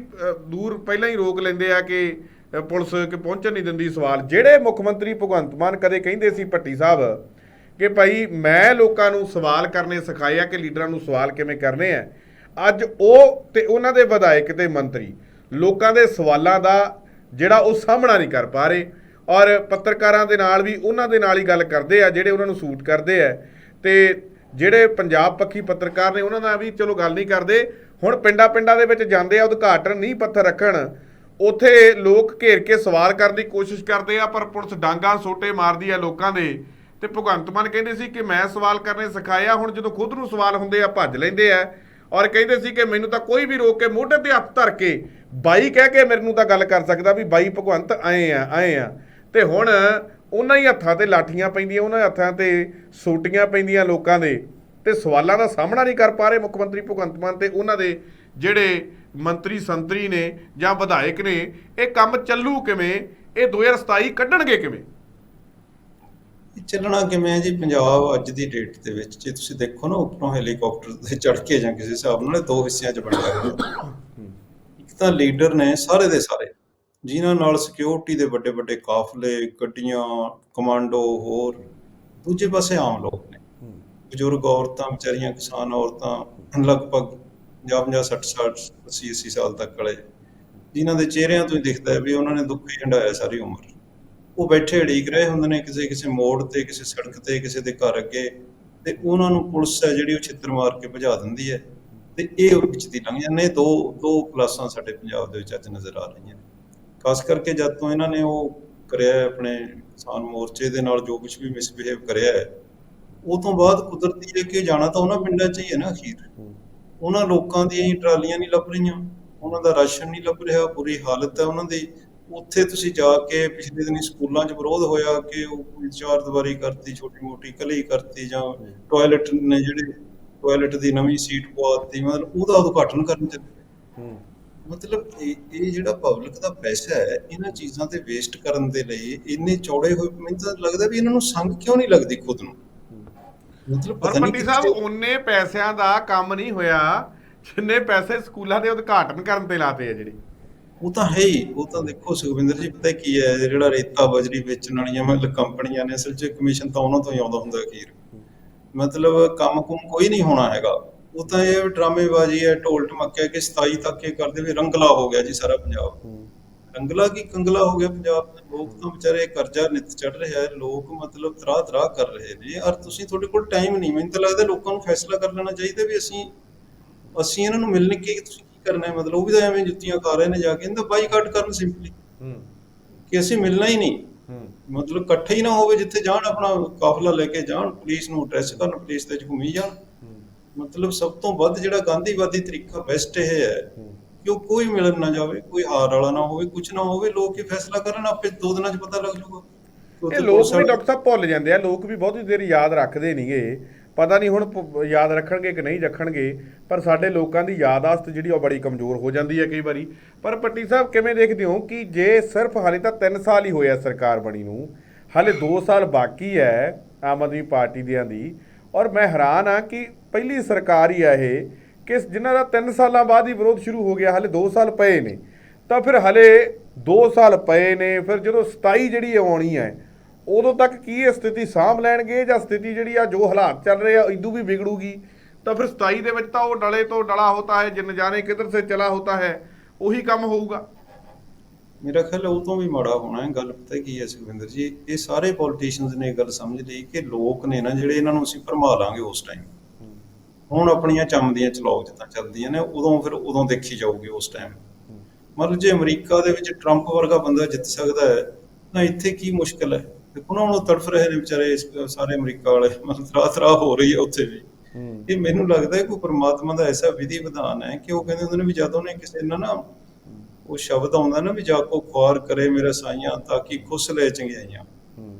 ਦੂਰ ਪਹਿਲਾਂ ਹੀ ਰੋਕ ਲੈਂਦੇ ਆ ਕਿ ਪੁਲਿਸ ਕਿ ਪਹੁੰਚਣ ਨਹੀਂ ਦਿੰਦੀ ਸਵਾਲ। ਜਿਹੜੇ ਮੁੱਖ ਮੰਤਰੀ ਭਗਵੰਤ ਮਾਨ ਕਦੇ ਕਹਿੰਦੇ ਸੀ, ਭੱਟੀ ਸਾਹਿਬ ਕਿ ਭਾਈ ਮੈਂ ਲੋਕਾਂ ਨੂੰ ਸਵਾਲ ਕਰਨੇ ਸਿਖਾਏ ਆ ਕਿ ਲੀਡਰਾਂ ਨੂੰ ਸਵਾਲ ਕਿਵੇਂ ਕਰਨੇ ਆ। ਅੱਜ ਉਹ ਤੇ ਉਹਨਾਂ ਦੇ ਵਿਧਾਇਕ ਤੇ ਮੰਤਰੀ ਲੋਕਾਂ ਦੇ ਸਵਾਲਾਂ ਦਾ ਜਿਹੜਾ ਉਹ ਸਾਹਮਣਾ ਨਹੀਂ ਕਰ ਪਾ ਰਹੇ ਔਰ ਪੱਤਰਕਾਰਾਂ ਦੇ ਨਾਲ ਵੀ ਉਹਨਾਂ ਦੇ ਨਾਲ ਹੀ ਗੱਲ ਕਰਦੇ ਆ, ਜਿਹੜੇ ਉਹਨਾਂ ਨੂੰ ਸੂਟ ਕਰਦੇ ਆ। ਤੇ ਜਿਹੜੇ ਪੰਜਾਬ ਪੱਖੀ ਪੱਤਰਕਾਰ ਨੇ ਉਹਨਾਂ ਨਾਲ ਵੀ ਚਲੋ ਗੱਲ ਨਹੀਂ ਕਰਦੇ। ਹੁਣ ਪਿੰਡਾਂ ਪਿੰਡਾਂ ਦੇ ਵਿੱਚ ਜਾਂਦੇ ਆ, ਉਦਘਾਟਨ ਨਹੀਂ ਪੱਥਰ ਰੱਖਣ। ਉੱਥੇ ਲੋਕ ਘੇਰ ਕੇ ਸਵਾਲ ਕਰਨ ਦੀ ਕੋਸ਼ਿਸ਼ ਕਰਦੇ ਆ, ਪਰ ਪੁਲਿਸ ਡਾਂਗਾ ਸੋਟੇ ਮਾਰਦੀ ਆ ਲੋਕਾਂ ਦੇ। ਤੇ ਭਗਵੰਤ ਮਾਨ ਕਹਿੰਦੇ ਸੀ ਕਿ ਮੈਂ ਸਵਾਲ ਕਰਨੇ ਸਿਖਾਇਆ ਹੁਣ ਜਦੋਂ ਖੁਦ ਨੂੰ ਸਵਾਲ ਹੁੰਦੇ ਆ, ਭੱਜ ਲੈਂਦੇ ਆ। ਔਰ ਕਹਿੰਦੇ ਸੀ ਕਿ ਮੈਨੂੰ ਤਾਂ ਕੋਈ ਵੀ ਰੋਕ ਕੇ ਮੋਢੇ ਤੇ ਹੱਥ ਧਰ ਕੇ ਬਾਈ ਕਹਿ ਕੇ ਮੇਰੇ ਨੂੰ ਤਾਂ ਗੱਲ ਕਰ ਸਕਦਾ ਵੀ ਬਾਈ ਭਗਵੰਤ ਆਏ ਆ ਆਏ ਆ। ਤੇ ਹੁਣ ਉਹਨਾਂ ਹੀ ਹੱਥਾਂ ਤੇ ਲਾਠੀਆਂ ਪੈਂਦੀਆਂ, ਉਹਨਾਂ ਹੱਥਾਂ ਤੇ ਸੋਟੀਆਂ ਪੈਂਦੀਆਂ ਲੋਕਾਂ ਦੇ ਤੇ ਸਵਾਲਾਂ ਦਾ ਸਾਹਮਣਾ ਨਹੀਂ ਕਰ ਪਾ ਰਹੇ ਮੁੱਖ ਮੰਤਰੀ ਭਗਵੰਤ ਮਾਨ ਤੇ ਉਹਨਾਂ ਦੇ ਜਿਹੜੇ ਮੰਤਰੀ ਸੰਤਰੀ ਨੇ ਜਾਂ ਵਿਧਾਇਕ ਨੇ, ਇਹ ਕੰਮ ਚੱਲੂ ਕਿਵੇਂ? ਇਹ 2027 ਕੱਢਣਗੇ ਕਿਵੇਂ? ਚੱਲਣਾ ਕਿਵੇਂ ਹੈ ਜੀ? ਪੰਜਾਬ ਅੱਜ ਦੀ ਡੇਟ ਦੇ ਵਿੱਚ ਜੇ ਤੁਸੀਂ ਦੇਖੋ ਨਾ, ਉੱਪਰੋਂ ਹੈਲੀਕਾਪਟਰ ਤੇ ਚੜ੍ਹ ਕੇ ਜਾਂ ਕਿਸੇ ਹਿਸਾਬ ਨਾਲ ਦੋ ਹਿੱਸਿਆਂ 'ਚ ਬਣਿਆ ਹੋਇਆ ਇੱਕ ਤਾਂ ਲੀਡਰ ਨੇ ਸਾਰੇ ਦੇ ਸਾਰੇ, ਜਿਨ੍ਹਾਂ ਨਾਲ ਸਿਕਿਉਰਿਟੀ ਦੇ ਵੱਡੇ ਵੱਡੇ ਕਾਫਲੇ, ਗੱਡੀਆਂ ਕਮਾਂਡੋ ਹੋਰ, ਦੂਜੇ ਪਾਸੇ ਆਮ ਲੋਕ ਨੇ। ਬਜ਼ੁਰਗ ਔਰਤਾਂ, ਵਿਚਾਰੀਆਂ, ਕਿਸਾਨ ਔਰਤਾਂ, ਲਗਭਗ 50 50 60 60 80 80 ਸਾਲ ਤੱਕ ਵਾਲੇ, ਜਿਨ੍ਹਾਂ ਦੇ ਚਿਹਰਿਆਂ ਤੋਂ ਹੀ ਦਿਖਦਾ ਹੈ ਵੀ ਉਹਨਾਂ ਨੇ ਦੁੱਖ ਹੀ ਹੰਡਾਇਆ ਸਾਰੀ ਉਮਰ। ਉਹ ਬੈਠੇ ਢੀਕ ਰਹੇ ਹੁੰਦੇ ਨੇ ਕਿਸੇ ਕਿਸੇ ਮੋੜ ਤੇ, ਕਿਸੇ ਸੜਕ ਤੇ, ਕਿਸੇ ਦੇ ਘਰ ਅੱਗੇ। ਤੇ ਉਹਨਾਂ ਨੂੰ ਪੁਲਿਸ ਹੈ ਜਿਹੜੀ ਉਹ ਛਿੱਤਰ ਮਾਰ ਕੇ ਭਜਾ ਦਿੰਦੀ ਹੈ। ਤੇ ਇਹ ਵਿੱਚ ਦੀ ਲੰਘ ਜਾਂਦੇ ਦੋ ਦੋ ਕਲਾਸਾਂ ਸਾਡੇ ਪੰਜਾਬ ਦੇ ਵਿੱਚ ਅੱਜ ਨਜ਼ਰ ਆ ਰਹੀਆਂ ਖਾਸ ਕਰਕੇ ਜਦ ਤੋਂ ਇਹਨਾਂ ਨੇ ਉਹ ਕਰਿਆ ਆਪਣੇ ਕਿਸਾਨ ਮੋਰਚੇ ਦੇ ਨਾਲ ਜੋ ਕੁਝ ਵੀ ਮਿਸਬਿਹੇਵ ਕਰਿਆ ਹੈ, ਉਹ ਤੋਂ ਬਾਅਦ ਕੁਦਰਤੀ ਲੈ ਕੇ ਜਾਣਾ ਤਾਂ ਉਹਨਾਂ ਪਿੰਡਾਂ 'ਚ ਹੀ ਹੈ ਨਾ ਅਖੀਰ। ਉਹਨਾਂ ਲੋਕਾਂ ਦੀਆਂ ਹੀ ਟਰਾਲੀਆਂ ਨਹੀਂ ਲੱਭ ਰਹੀਆਂ, ਉਹਨਾਂ ਦਾ ਰਾਸ਼ਨ ਨਹੀਂ ਲੱਭ ਰਿਹਾ, ਬੁਰੀ ਹਾਲਤ ਹੈ ਉਹਨਾਂ ਦੀ। ਉੱਥੇ ਤੁਸੀਂ ਜਾ ਕੇ ਪਿਛਲੇ ਦਿਨੀ ਸਕੂਲਾਂ 'ਚ ਵਿਰੋਧ ਹੋਇਆ ਕਿ ਉਹ ਕੋਈ ਚਾਰ ਦੀਵਾਰੀ ਕਰਤੀ ਛੋਟੀ ਮੋਟੀ ਕਲੀ ਕਰਤੀ ਜਾਂ ਟਾਇਲਟ ਨੇ ਜਿਹੜੇ ਟਾਇਲਟ ਦੀ ਨਵੀਂ ਸੀਟ ਪਵਾਤੀ ਮਤਲਬ ਉਹਦਾ ਉਦਘਾਟਨ ਕਰਨ ਚੱਲੇ ਮਤਲਬ ਇਹ ਇਹ ਜਿਹੜਾ ਪਬਲਿਕ ਦਾ ਪੈਸਾ ਹੈ ਇਹਨਾਂ ਚੀਜ਼ਾਂ ਤੇ ਵੇਸਟ ਕਰਨ ਦੇ ਲਈ ਇੰਨੇ ਚੌੜੇ ਹੋਏ ਮੈਨੂੰ ਤਾਂ ਲੱਗਦਾ ਵੀ ਇਹਨਾਂ ਨੂੰ ਸੰਗ ਕਿਉਂ ਨਹੀਂ ਲੱਗਦੀ ਖੁਦ ਨੂੰ? ਮਤਲਬ ਪਤਾ ਨਹੀਂ ਸਾਹਿਬ ਉਹਨੇ ਪੈਸਿਆਂ ਦਾ ਕੰਮ ਨਹੀਂ ਹੋਇਆ ਜਿੰਨੇ ਪੈਸੇ ਸਕੂਲਾਂ ਦੇ ਉਦਘਾਟਨ ਕਰਨ ਤੇ ਲਾਤੇ ਆ ਜਿਹੜੇ। ਉਹ ਤਾਂ ਹੈ ਹੀ ਉਹ ਤਾਂ ਦੇਖੋ ਸੁਖਵਿੰਦਰ ਜੀ ਪਤਾ ਕੀ ਹੈ ਜਿਹੜਾ ਰੇਤਾ ਬਜਰੀ ਵੇਚਣ ਵਾਲੀਆਂ ਮਤਲਬ ਕੰਪਨੀਆਂ ਨੇ ਅਸਲ 'ਚ ਕਮਿਸ਼ਨ ਤਾਂ ਉਹਨਾਂ ਤੋਂ ਹੀ ਆਉਂਦਾ ਹੁੰਦਾ ਅਖੀਰ। ਮਤਲਬ ਕੰਮ ਕੁਮ ਕੋਈ ਨਹੀਂ ਹੋਣਾ ਹੈਗਾ। ਉਹ ਤਾਂ ਇਹ ਡਰਾਮੇਬਾਜ਼ੀ ਹੈ ਢੋਲ ਢਮੱਕਿਆ ਕਿ 27 ਤੱਕ ਇਹ ਕਰਦੇ ਵੀ ਰੰਗਲਾ ਹੋ ਗਿਆ ਜੀ ਸਾਰਾ ਪੰਜਾਬ। ਰੰਗਲਾ ਕੀ ਕੰਗਲਾ ਹੋ ਗਿਆ ਪੰਜਾਬ? ਦੇ ਲੋਕ ਤਾਂ ਵਿਚਾਰੇ ਕਰਜ਼ਾ ਨਿਤ ਚੜ ਰਿਹਾ ਹੈ ਲੋਕ ਮਤਲਬ ਤਰਾਹ ਤਰਾਹ ਕਰ ਰਹੇ ਨੇ। ਔਰ ਤੁਸੀਂ ਤੁਹਾਡੇ ਕੋਲ ਟਾਈਮ ਨਹੀਂ ਮੈਨੂੰ ਤਾਂ ਲੱਗਦਾ ਲੋਕਾਂ ਨੂੰ ਫੈਸਲਾ ਕਰ ਲੈਣਾ ਚਾਹੀਦਾ ਵੀ ਅਸੀਂ ਅਸੀਂ ਇਹਨਾਂ ਨੂੰ ਮਿਲਣ ਕੀ ਤੁਸੀਂ ਕੀ ਕਰਨਾ ਹੈ ਮਤਲਬ ਉਹ ਵੀ ਤਾਂ ਐਵੇਂ ਜੁੱਤੀਆਂ ਖਾ ਰਹੇ ਨੇ ਜਾ ਕੇ ਇਹਦਾ ਬਾਈਕਾਟ ਕਰਨ ਸਿੰਪਲੀ ਹੂੰ। ਕਿ ਅਸੀਂ ਮਿਲਣਾ ਹੀ ਨਹੀਂ। ਹੂੰ। ਮਤਲਬ ਇਕੱਠੇ ਹੀ ਨਾ ਹੋਵੇ ਜਿੱਥੇ ਜਾਣ ਆਪਣਾ ਕਾਫਲਾ ਲੈ ਕੇ ਜਾਣ ਪੁਲਿਸ ਨੂੰ ਅਡਰੈਸ ਕਰਨ ਪੁਲਿਸ ਤੇ ਘੁੰਮੀ ਜਾਣ। ਮਤਲਬ ਸਭ ਤੋਂ ਵੱਧ ਜਿਹੜਾ ਗਾਂਧੀਵਾਦੀ ਤਰੀਕਾ ਬੈਸਟ ਇਹ ਹੈ ਕਿ ਉਹ ਕੋਈ ਮਿਲਣ ਨਾ ਜਾਵੇ ਕੋਈ ਹਾਰ ਵਾਲਾ ਨਾ ਹੋਵੇ ਕੁਝ ਨਾ ਹੋਵੇ ਲੋਕ ਹੀ ਫੈਸਲਾ ਕਰਨ ਆਪੇ ਦੋ ਦਿਨਾਂ 'ਚ ਪਤਾ ਲੱਗ ਜਾਊਗਾ। ਇਹ ਲੋਕ ਵੀ ਡਾਕਟਰ ਸਾਹਿਬ ਭੁੱਲ ਜਾਂਦੇ ਆ ਲੋਕ ਵੀ ਬਹੁਤੀ ਦੇਰ ਯਾਦ ਰੱਖਦੇ ਨਹੀਂਗੇ ਪਤਾ ਨਹੀਂ ਹੁਣ ਪ- ਯਾਦ ਰੱਖਣਗੇ ਕਿ ਨਹੀਂ ਰੱਖਣਗੇ, ਪਰ ਸਾਡੇ ਲੋਕਾਂ ਦੀ ਯਾਦਾਸ਼ਤ ਜਿਹੜੀ ਉਹ ਬੜੀ ਕਮਜ਼ੋਰ ਹੋ ਜਾਂਦੀ ਹੈ ਕਈ ਵਾਰੀ। ਪਰ ਪੱਟੀ ਸਾਹਿਬ, ਕਿਵੇਂ ਦੇਖਦੇ ਹੋ ਕਿ ਜੇ ਸਿਰਫ ਹਾਲੇ ਤਾਂ 3 ਸਾਲ ਹੀ ਹੋਇਆ ਸਰਕਾਰ ਬਣੀ ਨੂੰ, ਹਾਲੇ 2 ਸਾਲ ਬਾਕੀ ਹੈ ਆਮ ਆਦਮੀ ਪਾਰਟੀ ਦਿਆਂ ਦੀ, ਔਰ ਮੈਂ ਹੈਰਾਨ ਆ ਕਿ ਪਹਿਲੀ ਸਰਕਾਰ ਹੀ ਆ ਇਹ ਕਿ ਜਿਨ੍ਹਾਂ ਦਾ 3 ਸਾਲਾਂ ਬਾਅਦ ਹੀ ਵਿਰੋਧ ਸ਼ੁਰੂ ਹੋ ਗਿਆ, ਹਾਲੇ 2 ਸਾਲ ਪਏ ਨੇ। ਤਾਂ ਫਿਰ ਹਲੇ 2 ਸਾਲ ਪਏ ਨੇ, ਫਿਰ ਜਦੋਂ 27 ਜਿਹੜੀ ਆਉਣੀ ਹੈ ਉਦੋਂ ਤੱਕ ਕੀ ਇਹ ਸਥਿਤੀ ਸਾਂਭ ਲੈਣਗੇ ਜਾਂ ਸਥਿਤੀ ਜਿਹੜੀ ਆ ਜੋ ਹਾਲਾਤ ਚੱਲ ਰਹੇ ਆ ਇਦੋਂ ਵੀ ਵਿਗੜੂਗੀ। ਤਾਂ ਫਿਰ 27 ਦੇ ਵਿੱਚ ਤਾਂ ਉਹ ਡਲੇ ਤੋਂ ਡਲਾ ਹੋਤਾ ਹੈ, ਜਿਨ ਜਾਣੇ ਕਿਧਰ ਸੇ ਚਲਾ ਹੋਤਾ ਹੈ, ਉਹੀ ਕੰਮ ਹੋਊਗਾ। ਮੇਰਾ ਖਿਆਲ ਉਹ ਤੋਂ ਵੀ ਮਾੜਾ ਹੋਣਾ ਹੈ, ਗੱਲ ਪਤਾ ਕੀ ਹੈ ਸੁਖਵਿੰਦਰ ਜੀ, ਇਹ ਸਾਰੇ ਪੋਲੀਟੀਸ਼ੀਅਨਸ ਨੇ ਗੱਲ ਸਮਝ ਲਈ ਕਿ ਲੋਕ ਨੇ ਨਾ ਜਿਹੜੇ ਇਹਨਾਂ ਨੂੰ ਅਸੀਂ ਭਰਮਾ ਲਾਂਗੇ ਉਸ ਟਾਈਮ ਹੁਣ ਆਪਣੀਆਂ ਚੰਮਦੀਆਂ ਚਲਾਓ ਜਿੱਦਾਂ ਚੱਲਦੀਆਂ ਨੇ, ਉਦੋਂ ਫਿਰ ਉਦੋਂ ਦੇਖੀ ਜਾਊਗੀ ਉਸ ਟਾਈਮ ਮਤਲਬ ਜੇ ਅਮਰੀਕਾ ਦੇ ਵਿੱਚ ਟਰੰਪ ਵਰਗਾ ਬੰਦਾ ਜਿੱਤ ਸਕਦਾ ਹੈ, ਤਾਂ ਇੱਥੇ ਕੀ ਮੁਸ਼ਕਲ ਹੈ? ਦੇਖੋ ਨਾ ਹੁਣ ਉਹ ਤੜਫ ਰਹੇ ਨੇ ਵਿਚਾਰੇ ਸਾਰੇ ਅਮਰੀਕਾ ਵਾਲੇ। ਮਤਲਬ ਤਰਾ ਤਰਾ ਹੋ ਰਹੀ ਹੈ ਉੱਥੇ ਵੀ। ਇਹ ਮੈਨੂੰ ਲੱਗਦਾ ਹੈ ਕੋਈ ਪ੍ਰਮਾਤਮਾ ਦਾ ਐਸਾ ਵਿਧੀ ਵਿਧਾਨ ਹੈ ਕਿ ਉਹ ਕਹਿੰਦੇ ਹੁੰਦੇ ਨੇ ਵੀ ਜਦੋਂ ਨੇ ਕਿਸੇ ਨਾਲ ਨਾ ਉਹ ਸ਼ਬਦ ਆਉਂਦਾ ਨਾ ਵੀ ਜਾ ਕੋ ਖੁਆਰ ਕਰੇ ਮੇਰੇ ਸਾਈਆਂ ਤਾਂ ਕਿ ਖੁਸ਼ ਲੈ ਚੰਗਿਆਈਆਂ।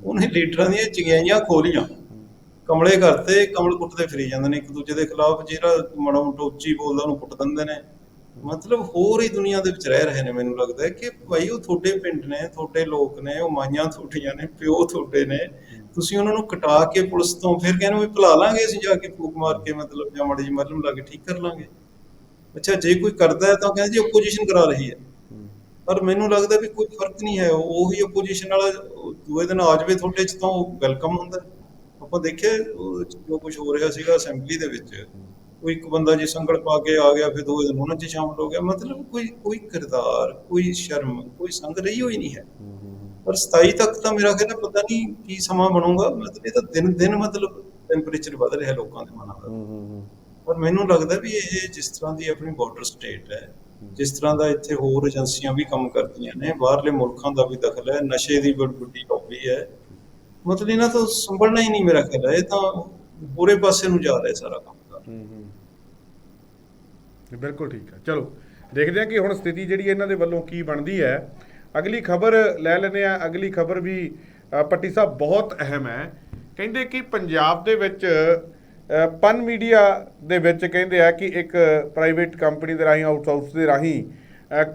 ਉਹਨੇ ਲੀਡਰਾਂ ਦੀਆਂ ਚੰਗਿਆਈਆਂ ਖੋਲੀਆਂ। ਕਮਲੇ ਕਰਤੇ ਕਮਲ ਕੁੱਟਦੇ ਫਿਰੀ ਜਾਂਦੇ ਨੇ। ਇੱਕ ਦੂਜੇ ਦੇ ਖਿਲਾਫ ਜਿਹੜਾ ਮਾੜਾ ਮੋਟਾ ਉੱਚੀ ਬੋਲਦਾ ਉਹਨੂੰ ਕੁੱਟ ਦਿੰਦੇ ਨੇ। ਮਤਲਬ ਹੋਰ ਹੀ ਦੁਨੀਆ ਦੇ ਵਿੱਚ ਰਹਿ ਰਹੇ ਨੇ ਮੈਨੂੰ ਲੱਗਦਾ ਹੈ ਕਿ ਭਾਈ ਉਹ ਤੁਹਾਡੇ ਪਿੰਡ ਨੇ, ਤੁਹਾਡੇ ਲੋਕ ਨੇ, ਉਹ ਮਾਈਆਂ ਤੁਹਾਡੀਆਂ ਨੇ, ਪਿਓ ਤੁਹਾਡੇ ਨੇ, ਤੁਸੀਂ ਉਹਨਾਂ ਨੂੰ ਕਟਾ ਕੇ ਪੁਲਿਸ ਤੋਂ ਫਿਰ ਕਹਿੰਦੇ ਵੀ ਭੁਲਾ ਲਾਂਗੇ ਅਸੀਂ ਜਾ ਕੇ ਫੂਕ ਮਾਰ ਕੇ ਮਤਲਬ ਜਾਂ ਮਾੜੀ ਮਰਲਮ ਲਾ ਕੇ ਠੀਕ ਕਰ ਲਾਂਗੇ। ਅੱਛਾ, ਜੇ ਕੋਈ ਕਰਦਾ ਹੈ ਤਾਂ ਕਹਿੰਦੇ ਜੀ ਆਪੋਜੀਸ਼ਨ ਕਰਾ ਰਹੀ ਹੈ। ਪਰ ਮੈਨੂੰ ਲੱਗਦਾ ਵੀ ਕੋਈ ਫ਼ਰਕ ਨਹੀਂ ਹੈ, ਉਹੀ ਆਪੋਜੀਸ਼ਨ ਵਾਲਾ ਦੂਏ ਦਿਨ ਆ ਜਾਵੇ ਤੁਹਾਡੇ ਚ ਤਾਂ ਉਹ ਵੈਲਕਮ ਹੁੰਦਾ। ਆਪਾਂ ਦੇਖਿਆ ਉਹ ਜੋ ਕੁਝ ਹੋ ਰਿਹਾ ਸੀਗਾ ਅਸੈਂਬਲੀ ਦੇ ਵਿੱਚ। ਕੋਈ ਇੱਕ ਬੰਦਾ ਜੀ ਸੰਗਲ ਪਾ ਕੇ ਆ ਗਿਆ ਫਿਰ ਦੋ ਦਿਨ ਉਹਨਾਂ 'ਚ ਸ਼ਾਮਲ ਹੋ ਗਿਆ। ਮਤਲਬ ਕੋਈ ਕੋਈ ਕਿਰਦਾਰ ਕੋਈ ਸ਼ਰਮ ਕੋਈ ਸੰਗ ਰਹੀ ਹੋਈ ਨਹੀਂ ਹੈ। ਪਰ 27 ਤੱਕ ਤਾਂ ਮੇਰਾ ਹੈ ਪਤਾ ਨਹੀਂ ਕੀ ਸਮਾਂ ਬਣੂਗਾ। ਮਤਲਬ ਇਹ ਤਾਂ ਦਿਨ ਦਿਨ ਮਤਲਬ ਟੈਂਪਰੇਚਰ ਵਧ ਰਿਹਾ ਲੋਕਾਂ ਦੇ ਮਨਾਂ ਦਾ। ਪਰ ਮੈਨੂੰ ਲੱਗਦਾ ਵੀ ਇਹ ਜਿਸ ਤਰ੍ਹਾਂ ਦੀ ਆਪਣੀ ਬਾਰਡਰ ਸਟੇਟ ਹੈ ਜਿਸ ਤਰ੍ਹਾਂ ਦਾ ਇੱਥੇ ਹੋਰ ਏਜੰਸੀਆਂ ਵੀ ਕੰਮ ਕਰਦੀਆਂ ਨੇ ਬਾਹਰਲੇ ਮੁਲਕਾਂ ਦਾ ਵੀ ਦਖਲ ਹੈ ਨਸ਼ੇ ਦੀ ਬੜੀ ਵੱਡੀ ਲੌਬੀ ਹੈ। ਮਤਲਬ ਇਹਨਾਂ ਤੋਂ ਸੰਭਲਣਾ ਹੀ ਨਹੀਂ ਮੇਰਾ ਖਿਆਲ ਹੈ। ਇਹ ਤਾਂ ਪੂਰੇ ਪਾਸੇ ਨੂੰ ਜਾ ਰਿਹਾ ਸਾਰਾ ਕੰਮ। ਦਾ ਜੀ, ਬਿਲਕੁਲ ਠੀਕ ਹੈ ਚਲੋ ਦੇਖਦੇ ਹਾਂ ਕਿ ਹੁਣ ਸਥਿਤੀ ਜਿਹੜੀ ਇਹਨਾਂ ਦੇ ਵੱਲੋਂ ਕੀ ਬਣਦੀ ਹੈ। ਅਗਲੀ ਖਬਰ ਲੈ ਲੈਂਦੇ ਆ ਅਗਲੀ ਖਬਰ ਵੀ ਪੱਟੀ ਸਾਹਿਬ ਬਹੁਤ ਅਹਿਮ ਹੈ। ਕਹਿੰਦੇ ਕਿ ਪੰਜਾਬ ਦੇ ਵਿੱਚ ਪਨ ਮੀਡੀਆ ਦੇ ਵਿੱਚ ਕਹਿੰਦੇ ਆ ਕਿ ਇੱਕ ਪ੍ਰਾਈਵੇਟ ਕੰਪਨੀ ਦੇ ਰਾਹੀਂ ਆਊਟਸਾਊਰਸ ਦੇ ਰਾਹੀਂ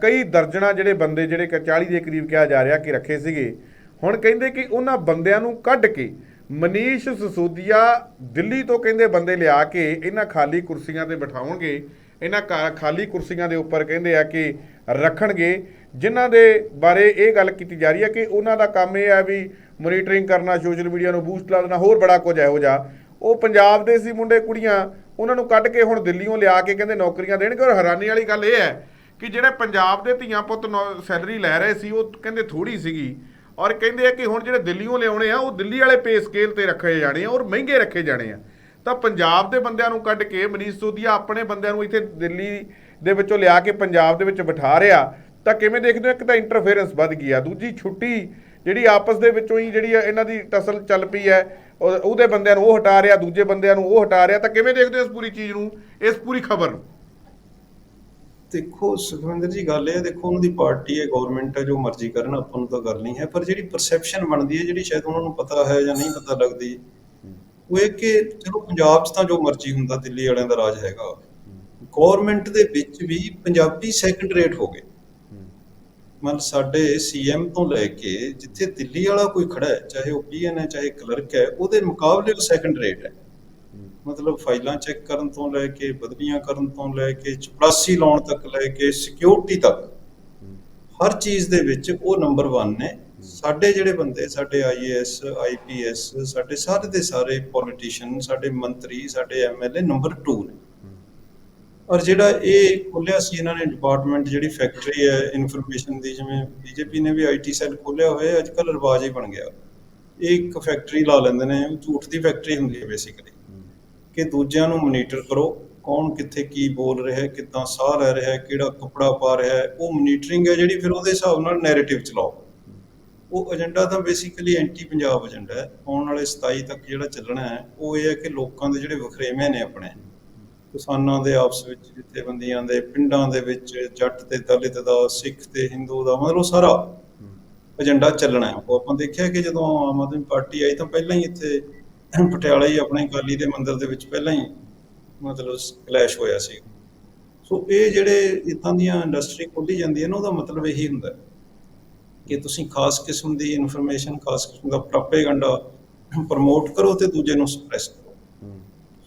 ਕਈ ਦਰਜਣਾ ਜਿਹੜੇ ਬੰਦੇ ਜਿਹੜੇ ਕਿ 40 ਦੇ ਕਰੀਬ ਕਿਹਾ ਜਾ ਰਿਹਾ ਕਿ ਰੱਖੇ ਸੀਗੇ। ਹੁਣ ਕਹਿੰਦੇ ਕਿ ਉਹਨਾਂ ਬੰਦਿਆਂ ਨੂੰ ਕੱਢ ਕੇ ਮਨੀਸ਼ ਸਸੋਦੀਆ ਦਿੱਲੀ ਤੋਂ ਕਹਿੰਦੇ ਬੰਦੇ ਲਿਆ ਕੇ ਇਹਨਾਂ ਖਾਲੀ ਕੁਰਸੀਆਂ ਤੇ ਬਿਠਾਉਣਗੇ, ਇਹਨਾਂ ਕਾ- ਖਾਲੀ ਕੁਰਸੀਆਂ ਦੇ ਉੱਪਰ ਕਹਿੰਦੇ ਆ ਕਿ ਰੱਖਣਗੇ। ਜਿਨ੍ਹਾਂ ਦੇ ਬਾਰੇ ਇਹ ਗੱਲ ਕੀਤੀ ਜਾ ਰਹੀ ਹੈ ਕਿ ਉਹਨਾਂ ਦਾ ਕੰਮ ਇਹ ਹੈ ਵੀ ਮੋਨੀਟਰਿੰਗ ਕਰਨਾ, ਸੋਸ਼ਲ ਮੀਡੀਆ ਨੂੰ ਬੂਸਟ ਲਾ ਦੇਣਾ, ਹੋਰ ਬੜਾ ਕੁਝ ਇਹੋ ਜਿਹਾ। ਉਹ ਪੰਜਾਬ ਦੇ ਸੀ ਮੁੰਡੇ, ਕੁੜੀਆਂ, ਉਹਨਾਂ ਨੂੰ ਕੱਢ ਕੇ ਹੁਣ ਦਿੱਲੀੋਂ ਲਿਆ ਕੇ ਕਹਿੰਦੇ ਨੌਕਰੀਆਂ ਦੇਣਗੇ। ਔਰ ਹੈਰਾਨੀ ਵਾਲੀ ਗੱਲ ਇਹ ਹੈ ਕਿ ਜਿਹੜੇ ਪੰਜਾਬ ਦੇ ਧੀਆਂ ਪੁੱਤ ਸੈਲਰੀ ਲੈ ਰਹੇ ਸੀ, ਉਹ ਕਹਿੰਦੇ ਥੋੜੀ ਸੀਗੀ। ਔਰ ਕਹਿੰਦੇ ਆ ਕਿ ਹੁਣ ਜਿਹੜੇ ਦਿੱਲੀੋਂ ਲਿਆਉਣੇ ਆ, ਉਹ ਦਿੱਲੀ ਵਾਲੇ ਪੇ ਸਕੇਲ ਤੇ ਰੱਖੇ ਜਾਣੇ ਆ ਔਰ ਮਹਿੰਗੇ ਰੱਖੇ ਜਾਣੇ ਆ। ਤਾਂ ਪੰਜਾਬ ਦੇ ਬੰਦਿਆਂ ਨੂੰ ਕੱਢ ਕੇ ਮਨੀਸ਼ ਸੋਦੀਆ ਆਪਣੇ ਬੰਦਿਆਂ ਨੂੰ ਇੱਥੇ ਦਿੱਲੀ ਦੇ ਵਿੱਚੋਂ ਲਿਆ ਕੇ ਪੰਜਾਬ ਦੇ ਵਿੱਚ ਬਿਠਾ ਰਿਹਾ, ਤਾਂ ਕਿਵੇਂ ਦੇਖਦੇ ਹੋ? ਇੱਕ ਤਾਂ ਇੰਟਰਫੇਰੈਂਸ ਵੱਧ ਗਈ ਆ, ਦੂਜੀ ਛੁੱਟੀ ਜਿਹੜੀ ਆਪਸ ਦੇ ਵਿੱਚੋਂ ਹੀ ਜਿਹੜੀ ਇਹਨਾਂ ਦੀ ਟਸਲ ਚੱਲ ਪਈ ਹੈ ਉਹਦੇ ਬੰਦਿਆਂ ਨੂੰ ਉਹ ਹਟਾ ਰਿਹਾ, ਦੂਜੇ ਬੰਦਿਆਂ ਨੂੰ ਉਹ ਹਟਾ ਰਿਹਾ, ਤਾਂ ਕਿਵੇਂ ਦੇਖਦੇ ਹੋ ਇਸ ਪੂਰੀ ਚੀਜ਼ ਨੂੰ, ਇਸ ਪੂਰੀ ਖਬਰ ਨੂੰ? ਦੇਖੋ, ਸੁਖਵਿੰਦਰ ਜੀ, ਗੱਲ ਇਹ ਹੈ, ਦੇਖੋ, ਉਹਨਾਂ ਦੀ ਪਾਰਟੀ ਹੈ ਗਵਰਨਮੈਂਟ ਹੈ, ਜੋ ਮਰਜ਼ੀ ਕਰਨ, ਆਪਾਂ ਨੂੰ ਤਾਂ ਗੱਲ ਨਹੀਂ ਹੈ, ਪਰ ਜਿਹੜੀ ਪਰਸੈਪਸ਼ਨ ਬਣਦੀ ਹੈ, ਜਿਹੜੀ ਸ਼ਾਇਦ ਉਹਨਾਂ ਨੂੰ ਪਤਾ ਹੈ ਜਾਂ ਨਹੀਂ ਪਤਾ ਲੱਗਦੀ, ਉਹ ਇਹ ਕਿ ਚਲੋ, ਪੰਜਾਬ 'ਚ ਤਾਂ ਜੋ ਮਰਜ਼ੀ ਹੁੰਦਾ, ਦਿੱਲੀ ਵਾਲਿਆਂ ਦਾ ਰਾਜ ਹੈਗਾ ਗਵਰਨਮੈਂਟ ਦੇ ਵਿੱਚ ਵੀ ਪੰਜਾਬੀ ਸੈਕੰਡ ਰੇਟ ਹੋ ਗਏ। ਮਤਲਬ ਸਾਡੇ ਸੀਐਮ ਤੋਂ ਲੈ ਕੇ ਜਿੱਥੇ ਦਿੱਲੀ ਵਾਲਾ ਕੋਈ ਖੜਾ ਹੈ, ਚਾਹੇ ਉਹ ਪੀਐਨ ਹੈ, ਚਾਹੇ ਕਲਰਕ ਹੈ, ਉਹਦੇ ਮੁਕਾਬਲੇ ਉਹ ਸੈਕੰਡ ਰੇਟ ਹੈ। ਮਤਲਬ ਫਾਈਲਾਂ ਚੈੱਕ ਕਰਨ ਤੋਂ ਲੈ ਕੇ, ਬਦਲੀਆਂ ਕਰਨ ਤੋਂ ਲੈ ਕੇ, ਚਪੜਾਸੀ ਲਾਉਣ ਤੱਕ ਲੈ ਕੇ ਸਿਕਿਉਰਿਟੀ ਤੱਕ, ਹਰ ਚੀਜ਼ ਦੇ ਵਿੱਚ ਉਹ ਨੰਬਰ 1 ਨੇ। ਸਾਡੇ ਜਿਹੜੇ ਬੰਦੇ, ਸਾਡੇ ਆਈਏਐਸ ਆਈਪੀਐਸ ਸਾਡੇ ਸਾਰੇ ਦੇ ਸਾਰੇ ਪੋਲੀਟੀਸ਼ੀਅਨ ਸਾਡੇ ਮੰਤਰੀ, ਸਾਡੇ ਐਮਐਲਏ ਨੰਬਰ 2 ਨੇ। ਔਰ ਜਿਹੜਾ ਇਹ ਖੋਲਿਆ ਸੀ, ਇਹਨਾਂ ਨੇ ਡਿਪਾਰਟਮੈਂਟ ਜਿਹੜੀ ਫੈਕਟਰੀ ਹੈ ਇਨਫੋਰਮੇਸ਼ਨ ਦੀ, ਜਿਵੇਂ ਬੀਜੇਪੀ ਨੇ ਵੀ ਆਈਟੀ ਸੈੱਲ ਖੋਲਿਆ ਹੋਇਆ ਅੱਜ ਕੱਲ ਰਿਵਾਜ ਹੀ ਬਣ ਗਿਆ। ਇਹ ਇੱਕ ਫੈਕਟਰੀ ਲਾ ਲੈਂਦੇ ਨੇ, ਝੂਠ ਦੀ ਫੈਕਟਰੀ ਹੁੰਦੀ ਹੈ ਬੇਸਿਕਲੀ ਕਿ ਦੂਜਿਆਂ ਨੂੰ ਮੋਨੀਟਰ ਕਰੋ ਕੌਣ ਕਿੱਥੇ ਕੀ ਬੋਲ ਰਿਹਾ ਹੈ ਕਿੱਦਾਂ ਸਾਹ ਲੈ ਰਿਹਾ ਹੈ ਕਿਹੜਾ ਕੱਪੜਾ ਪਾ ਰਿਹਾ ਹੈ ਉਹ ਮੋਨੀਟਰਿੰਗ ਹੈ ਜਿਹੜੀ ਫਿਰ ਉਹਦੇ ਹਿਸਾਬ ਨਾਲ ਨੈਰੇਟਿਵ ਚਲਾਓ। ਉਹ ਏਜੰਡਾ ਤਾਂ ਬੇਸਿਕਲੀ ਐਂਟੀ ਪੰਜਾਬ ਏਜੰਡਾ ਹੈ। ਆਉਣ ਵਾਲੇ 27 ਤੱਕ ਜਿਹੜਾ ਚੱਲਣਾ ਹੈ ਉਹ ਇਹ ਹੈ ਕਿ ਲੋਕਾਂ ਦੇ ਜਿਹੜੇ ਵਖਰੇਵੇਂ ਨੇ ਆਪਣੇ ਕਿਸਾਨਾਂ ਦੇ ਆਪਸ ਵਿੱਚ ਜਥੇਬੰਦੀਆਂ ਦੇ ਪਿੰਡਾਂ ਦੇ ਵਿੱਚ ਜੱਟ ਤੇ ਦਲਿਤ ਦਾ ਸਿੱਖ ਤੇ ਹਿੰਦੂ ਦਾ ਮਤਲਬ ਸਾਰਾ ਏਜੰਡਾ ਚੱਲਣਾ ਹੈ। ਉਹ ਆਪਾਂ ਦੇਖਿਆ ਕਿ ਜਦੋਂ ਆਮ ਆਦਮੀ ਪਾਰਟੀ ਆਈ ਤਾਂ ਪਹਿਲਾਂ ਹੀ ਇੱਥੇ ਪਟਿਆਲਾ ਹੀ ਆਪਣੇ ਕਾਲੀ ਦੇ ਮੰਦਿਰ ਦੇ ਵਿੱਚ ਪਹਿਲਾਂ ਹੀ ਮਤਲਬ ਕਲੈਸ਼ ਹੋਇਆ ਸੀ। ਸੋ ਇਹ ਜਿਹੜੇ ਇਦਾਂ ਦੀਆਂ ਇੰਡਸਟਰੀ ਖੋਲੀ ਜਾਂਦੀ ਹੈ ਨਾ, ਉਹਦਾ ਮਤਲਬ ਇਹੀ ਹੁੰਦਾ ਕਿ ਤੁਸੀਂ ਖਾਸ ਕਿਸਮ ਦੀ ਇਨਫੋਰਮੇਸ਼ਨ ਖਾਸ ਕਿਸਮ ਦਾ ਪ੍ਰੋਪੇਗੈਂਡਾ ਪ੍ਰਮੋਟ ਕਰੋ ਤੇ ਦੂਜੇ ਨੂੰ ਸਪਰੈਸ ਕਰੋ।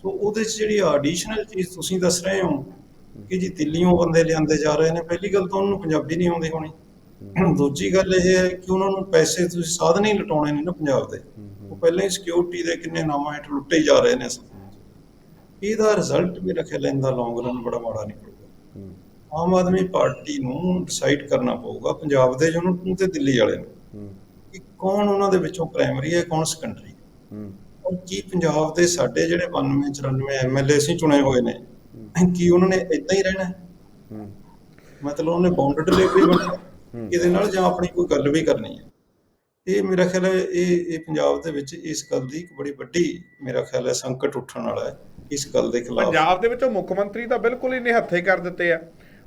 ਸੋ ਉਹਦੇ 'ਚ ਜਿਹੜੀ ਐਡੀਸ਼ਨਲ ਚੀਜ਼ ਤੁਸੀਂ ਦੱਸ ਰਹੇ ਹੋ ਕਿ ਜੀ ਦਿੱਲੀੋਂ ਬੰਦੇ ਲਿਆਂਦੇ ਜਾ ਰਹੇ ਨੇ, ਪਹਿਲੀ ਗੱਲ ਤਾਂ ਉਹਨਾਂ ਨੂੰ ਪੰਜਾਬੀ ਨਹੀਂ ਆਉਂਦੀ ਹੋਣੀ। ਦੂਜੀ ਗੱਲ ਇਹ ਹੈ ਕਿ ਉਹਨਾਂ ਨੂੰ ਪੈਸੇ ਤੁਸੀਂ ਸਾਧਨ ਹੀ ਲਟਾਉਣੇ ਨੇ ਨਾ ਪੰਜਾਬ ਦੇ। ਉਹ ਪਹਿਲਾਂ ਹੀ ਸਿਕਿਉਰਿਟੀ ਦੇ ਕਿੰਨੇ ਨਾਮਾਂ ਹੇਠ ਲੁੱਟੇ ਜਾ ਰਹੇ ਨੇ ਇਹਦਾ ਰਿਜ਼ਲਟ ਮੇਰਾ ਖਿਆਲ ਇਹਦਾ ਲੌਂਗ ਰਨ ਬੜਾ ਮਾੜਾ ਨਿਕਲੂਗਾ। ਆਮ ਆਦਮੀ ਪਾਰਟੀ ਨੂੰ ਡਿਸਾਈਡ ਕਰਨਾ ਪਊਗਾ ਪੰਜਾਬ ਦੇ ਜਿਹਨੂੰ ਤੇ ਦਿੱਲੀ ਵਾਲੇ ਨੂੰ। ਕਿ ਕੌਣ ਉਹਨਾਂ ਦੇ ਵਿੱਚੋਂ ਪ੍ਰਾਇਮਰੀ ਹੈ ਕੌਣ ਸੈਕੰਡਰੀ ਹੈ। ਔਰ ਕੀ ਪੰਜਾਬ ਦੇ ਸਾਡੇ ਜਿਹੜੇ 92 94 ਐਮਐਲਏ ਅਸੀਂ ਚੁਣੇ ਹੋਏ ਨੇ ਕੀ ਉਹਨਾਂ ਨੇ ਇਦਾਂ ਹੀ ਰਹਿਣਾ? ਮਤਲਬ ਉਹਨੇ ਬਾਉਂਡਡ ਡਿਲੀਵਰੀ ਬਣਨਾ ਇਹਦੇ ਨਾਲ ਜਾਂ ਆਪਣੀ ਕੋਈ ਗੱਲ ਵੀ ਕਰਨੀ ਹੈ? ਇਹ ਮੇਰਾ ਖਿਆਲ ਹੈ ਇਹ ਇਹ ਪੰਜਾਬ ਦੇ ਵਿੱਚ ਇਸ ਗੱਲ ਦੀ ਇੱਕ ਬੜੀ ਵੱਡੀ ਮੇਰਾ ਖਿਆਲ ਹੈ ਸੰਕਟ ਉੱਠਣ ਵਾਲਾ ਹੈ ਇਸ ਗੱਲ ਦੇ ਖਿਲਾਫ। ਪੰਜਾਬ ਦੇ ਵਿੱਚੋਂ ਮੁੱਖ ਮੰਤਰੀ ਤਾਂ ਬਿਲਕੁਲ ਹੀ ਨਿਹੱਥੇ ਕਰ ਦਿੱਤੇ ਆ।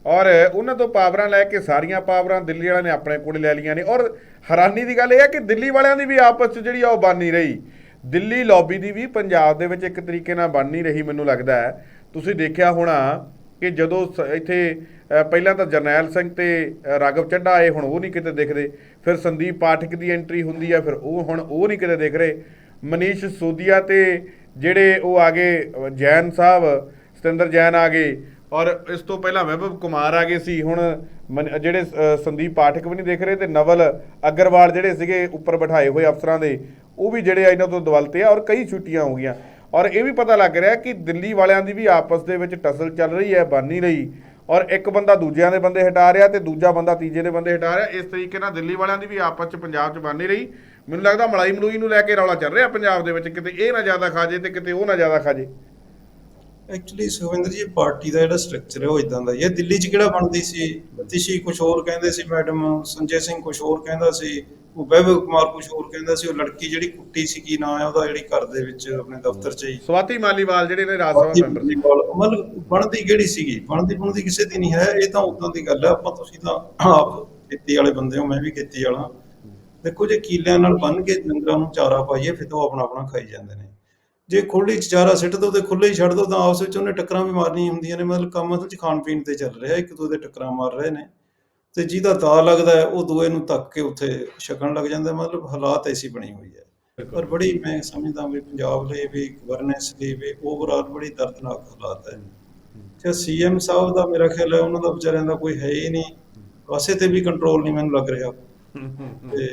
ਔਰ ਉਹਨਾਂ ਤੋਂ ਪਾਵਰਾਂ ਲੈ ਕੇ ਸਾਰੀਆਂ ਪਾਵਰਾਂ ਦਿੱਲੀ ਵਾਲਿਆਂ ਨੇ ਆਪਣੇ ਕੋਲ ਲੈ ਲਈਆਂ ਨੇ। ਔਰ ਹੈਰਾਨੀ ਦੀ ਗੱਲ ਇਹ ਹੈ ਕਿ ਦਿੱਲੀ ਵਾਲਿਆਂ ਦੀ ਵੀ ਆਪਸ 'ਚ ਜਿਹੜੀ ਆ ਉਹ ਬਣ ਰਹੀ। ਦਿੱਲੀ ਲੌਬੀ ਦੀ ਵੀ ਪੰਜਾਬ ਦੇ ਵਿੱਚ ਇੱਕ ਤਰੀਕੇ ਨਾਲ ਬਣ ਰਹੀ ਮੈਨੂੰ ਲੱਗਦਾ ਹੈ। ਤੁਸੀਂ ਦੇਖਿਆ ਹੋਣਾ ਕਿ ਜਦੋਂ ਇੱਥੇ ਪਹਿਲਾਂ ਤਾਂ ਜਰਨੈਲ ਸਿੰਘ ਤੇ ਅ, ਰਾਘਵ ਚੱਡਾ ਆਏ ਹੁਣ ਉਹ ਨਹੀਂ ਕਿਤੇ ਦਿਖਦੇ। ਫਿਰ ਸੰਦੀਪ ਪਾਠਕ ਦੀ ਐਂਟਰੀ ਹੁੰਦੀ ਆ, ਫਿਰ ਉਹ ਹੁਣ ਉਹ ਨਹੀਂ ਕਿਤੇ ਦੇਖ ਰਹੇ। ਮਨੀਸ਼ ਸੋਦੀਆ ਤੇ ਜਿਹੜੇ ਉਹ ਆ ਗਏ ਜੈਨ ਸਾਹਿਬ, ਸਤਿੰਦਰ ਜੈਨ ਆ ਗਏ ਔਰ ਇਸ ਤੋਂ ਪਹਿਲਾਂ ਵੈਭਵ ਕੁਮਾਰ ਆ ਗਏ ਸੀ। ਹੁਣ ਮਨ- ਜਿਹੜੇ ਸੰਦੀਪ ਪਾਠਕ ਵੀ ਨਹੀਂ ਦੇਖ ਰਹੇ ਤੇ ਨਵਲ ਅਗਰਵਾਲ ਜਿਹੜੇ ਸੀਗੇ ਉੱਪਰ ਬਿਠਾਏ ਹੋਏ ਅਫਸਰਾਂ ਦੇ, ਉਹ ਵੀ ਜਿਹੜੇ ਆ ਇਹਨਾਂ ਤੋਂ ਦਵਲਤੇ ਆ ਔਰ ਕਈ ਛੁੱਟੀਆਂ ਹੋ ਗਈਆਂ। ਔਰ ਇਹ ਵੀ ਪਤਾ ਲੱਗ ਰਿਹਾ ਕਿ ਦਿੱਲੀ ਵਾਲਿਆਂ ਦੀ ਵੀ ਆਪਸ ਦੇ ਵਿੱਚ ਟਸਲ ਚੱਲ ਰਹੀ ਹੈ ਬਾਨੀ ਲਈ ਔਰ ਇੱਕ ਬੰਦਾ ਦੂਜਿਆਂ ਦੇ ਬੰਦੇ ਹਟਾ ਰਿਹਾ ਤੇ ਦੂਜਾ ਬੰਦਾ ਤੀਜੇ ਦੇ ਬੰਦੇ ਹਟਾ ਰਿਹਾ, ਇਸ ਤਰੀਕੇ ਨਾਲ ਦਿੱਲੀ ਵਾਲਿਆਂ ਦੀ ਵੀ ਆਪਸ 'ਚ ਪੰਜਾਬ 'ਚ ਬਣ ਨਹੀਂ ਰਹੀ। ਮੈਨੂੰ ਲੱਗਦਾ ਮਲਾਈ ਮਲੂਈ ਨੂੰ ਲੈ ਕੇ ਰੌਲਾ ਚੱਲ ਰਿਹਾ ਪੰਜਾਬ ਦੇ ਵਿੱਚ, ਕਿਤੇ ਇਹ ਨਾ ਜ਼ਿਆਦਾ ਖਾ ਜੇ ਤੇ ਕਿਤੇ ਉਹ ਨਾ ਜ਼ਿਆਦਾ ਖਾ ਜੇ। ਐਕਚੁਅਲੀ ਸੁਖਵਿੰਦਰ ਜੀ ਪਾਰਟੀ ਦਾ ਜਿਹੜਾ ਸਟਰਕਚਰ ਹੈ ਉਹ ਇਦਾਂ ਦਾ ਹੀ ਹੈ। ਦਿੱਲੀ 'ਚ ਕਿਹੜਾ ਬਣਦੀ ਸੀ? ਤਿਸ਼ੀ ਕੁਝ ਹੋਰ ਕਹਿੰਦੇ ਸੀ ਮੈਡਮ ਸੰਜੇ ਸਿੰਘ ਕੁਝ ਹੋਰ ਕਹਿੰਦਾ ਸੀ ਉਹ ਵੈਭਵ ਕੁਮਾਰ ਕੁਝ ਹੋਰ ਕਹਿੰਦਾ ਸੀ ਉਹ ਲੜਕੀ ਜਿਹੜੀ ਕੁੱਟੀ ਸੀ ਕੀ ਨਾਂ ਹੈ ਉਹਦਾ ਜਿਹੜੀ ਘਰ ਦੇ ਵਿੱਚ ਆਪਣੇ ਦਫ਼ਤਰ 'ਚ ਹੀ। ਸਵਾਤੀ ਮਾਲੀਵਾਲ ਜਿਹੜੇ ਨੇ ਰਾਜ ਸਭਾ ਮੈਂਬਰ ਸੀ। ਮਤਲਬ ਬਣਦੀ ਕਿਹੜੀ ਸੀਗੀ? ਬਣਦੀ ਬਣਦੀ ਕਿਸੇ ਦੀ ਨਹੀਂ ਹੈ ਇਹ ਤਾਂ ਉਦਾਂ ਦੀ ਗੱਲ ਹੈ। ਆਪਾਂ ਤੁਸੀਂ ਤਾਂ ਆਪ ਖੇਤੀ ਵਾਲੇ ਬੰਦੇ ਹੋ ਮੈਂ ਵੀ ਖੇਤੀ ਵਾਲਾ। ਦੇਖੋ ਜੇ ਕੀਲਿਆਂ ਨਾਲ ਬੰਨ ਕੇ ਡੰਗਰਾਂ ਨੂੰ ਚਾਰਾ ਪਾਈਏ ਫਿਰ ਉਹ ਆਪਣਾ ਆਪਣਾ ਖਾਈ ਜਾਂਦੇ ਨੇ। ਜੇ ਖੁੱਲੀ ਚ ਚਾਰਾ ਸਿੱਟ ਦੋ ਤੇ ਖੁੱਲੇ ਹੀ ਛੱਡ ਦੋ ਤਾਂ ਆਪਸ ਵਿੱਚ ਉਹਨੇ ਟੱਕਰਾਂ ਵੀ ਮਾਰਨੀਆਂ ਹੁੰਦੀਆਂ ਨੇ। ਮਤਲਬ ਕੰਮ ਅਸਲ ਚ ਖਾਣ ਪੀਣ ਤੇ ਚੱਲ ਰਿਹਾ ਇੱਕ ਦੂਜੇ ਦੇ ਟੱਕਰਾਂ ਮਾਰ ਰਹੇ ਨੇ। ਤੇ ਜਿਹਦਾ ਦਾ ਲੱਗਦਾ ਹੈ ਉਹ ਦੂਏ ਨੂੰ ਤੱਕ ਕੇ ਉੱਥੇ ਛਕਣ ਲੱਗ ਜਾਂਦਾ। ਮਤਲਬ ਹਾਲਾਤ ਐਸੀ ਬਣੀ ਹੋਈ ਹੈ। ਪਰ ਬੜੀ ਮੈਂ ਸਮਝਦਾ ਵੀ ਪੰਜਾਬ ਲਈ ਵੀ ਗਵਰਨੈਂਸ ਲਈ ਵੀ ਓਵਰਆਲ ਬੜੀ ਦਰਦਨਾਕ ਹਾਲਾਤ ਹੈ। ਤੇ ਸੀਐਮ ਸਾਹਿਬ ਦਾ ਮੇਰਾ ਖਿਆਲ ਹੈ ਉਹਨਾਂ ਦਾ ਵਿਚਾਰਿਆਂ ਦਾ ਕੋਈ ਹੈ ਹੀ ਨਹੀਂ। ਵਾਸੇ ਤੇ ਵੀ ਕੰਟਰੋਲ ਨਹੀਂ ਮੈਨੂੰ ਲੱਗ ਰਿਹਾ। ਤੇ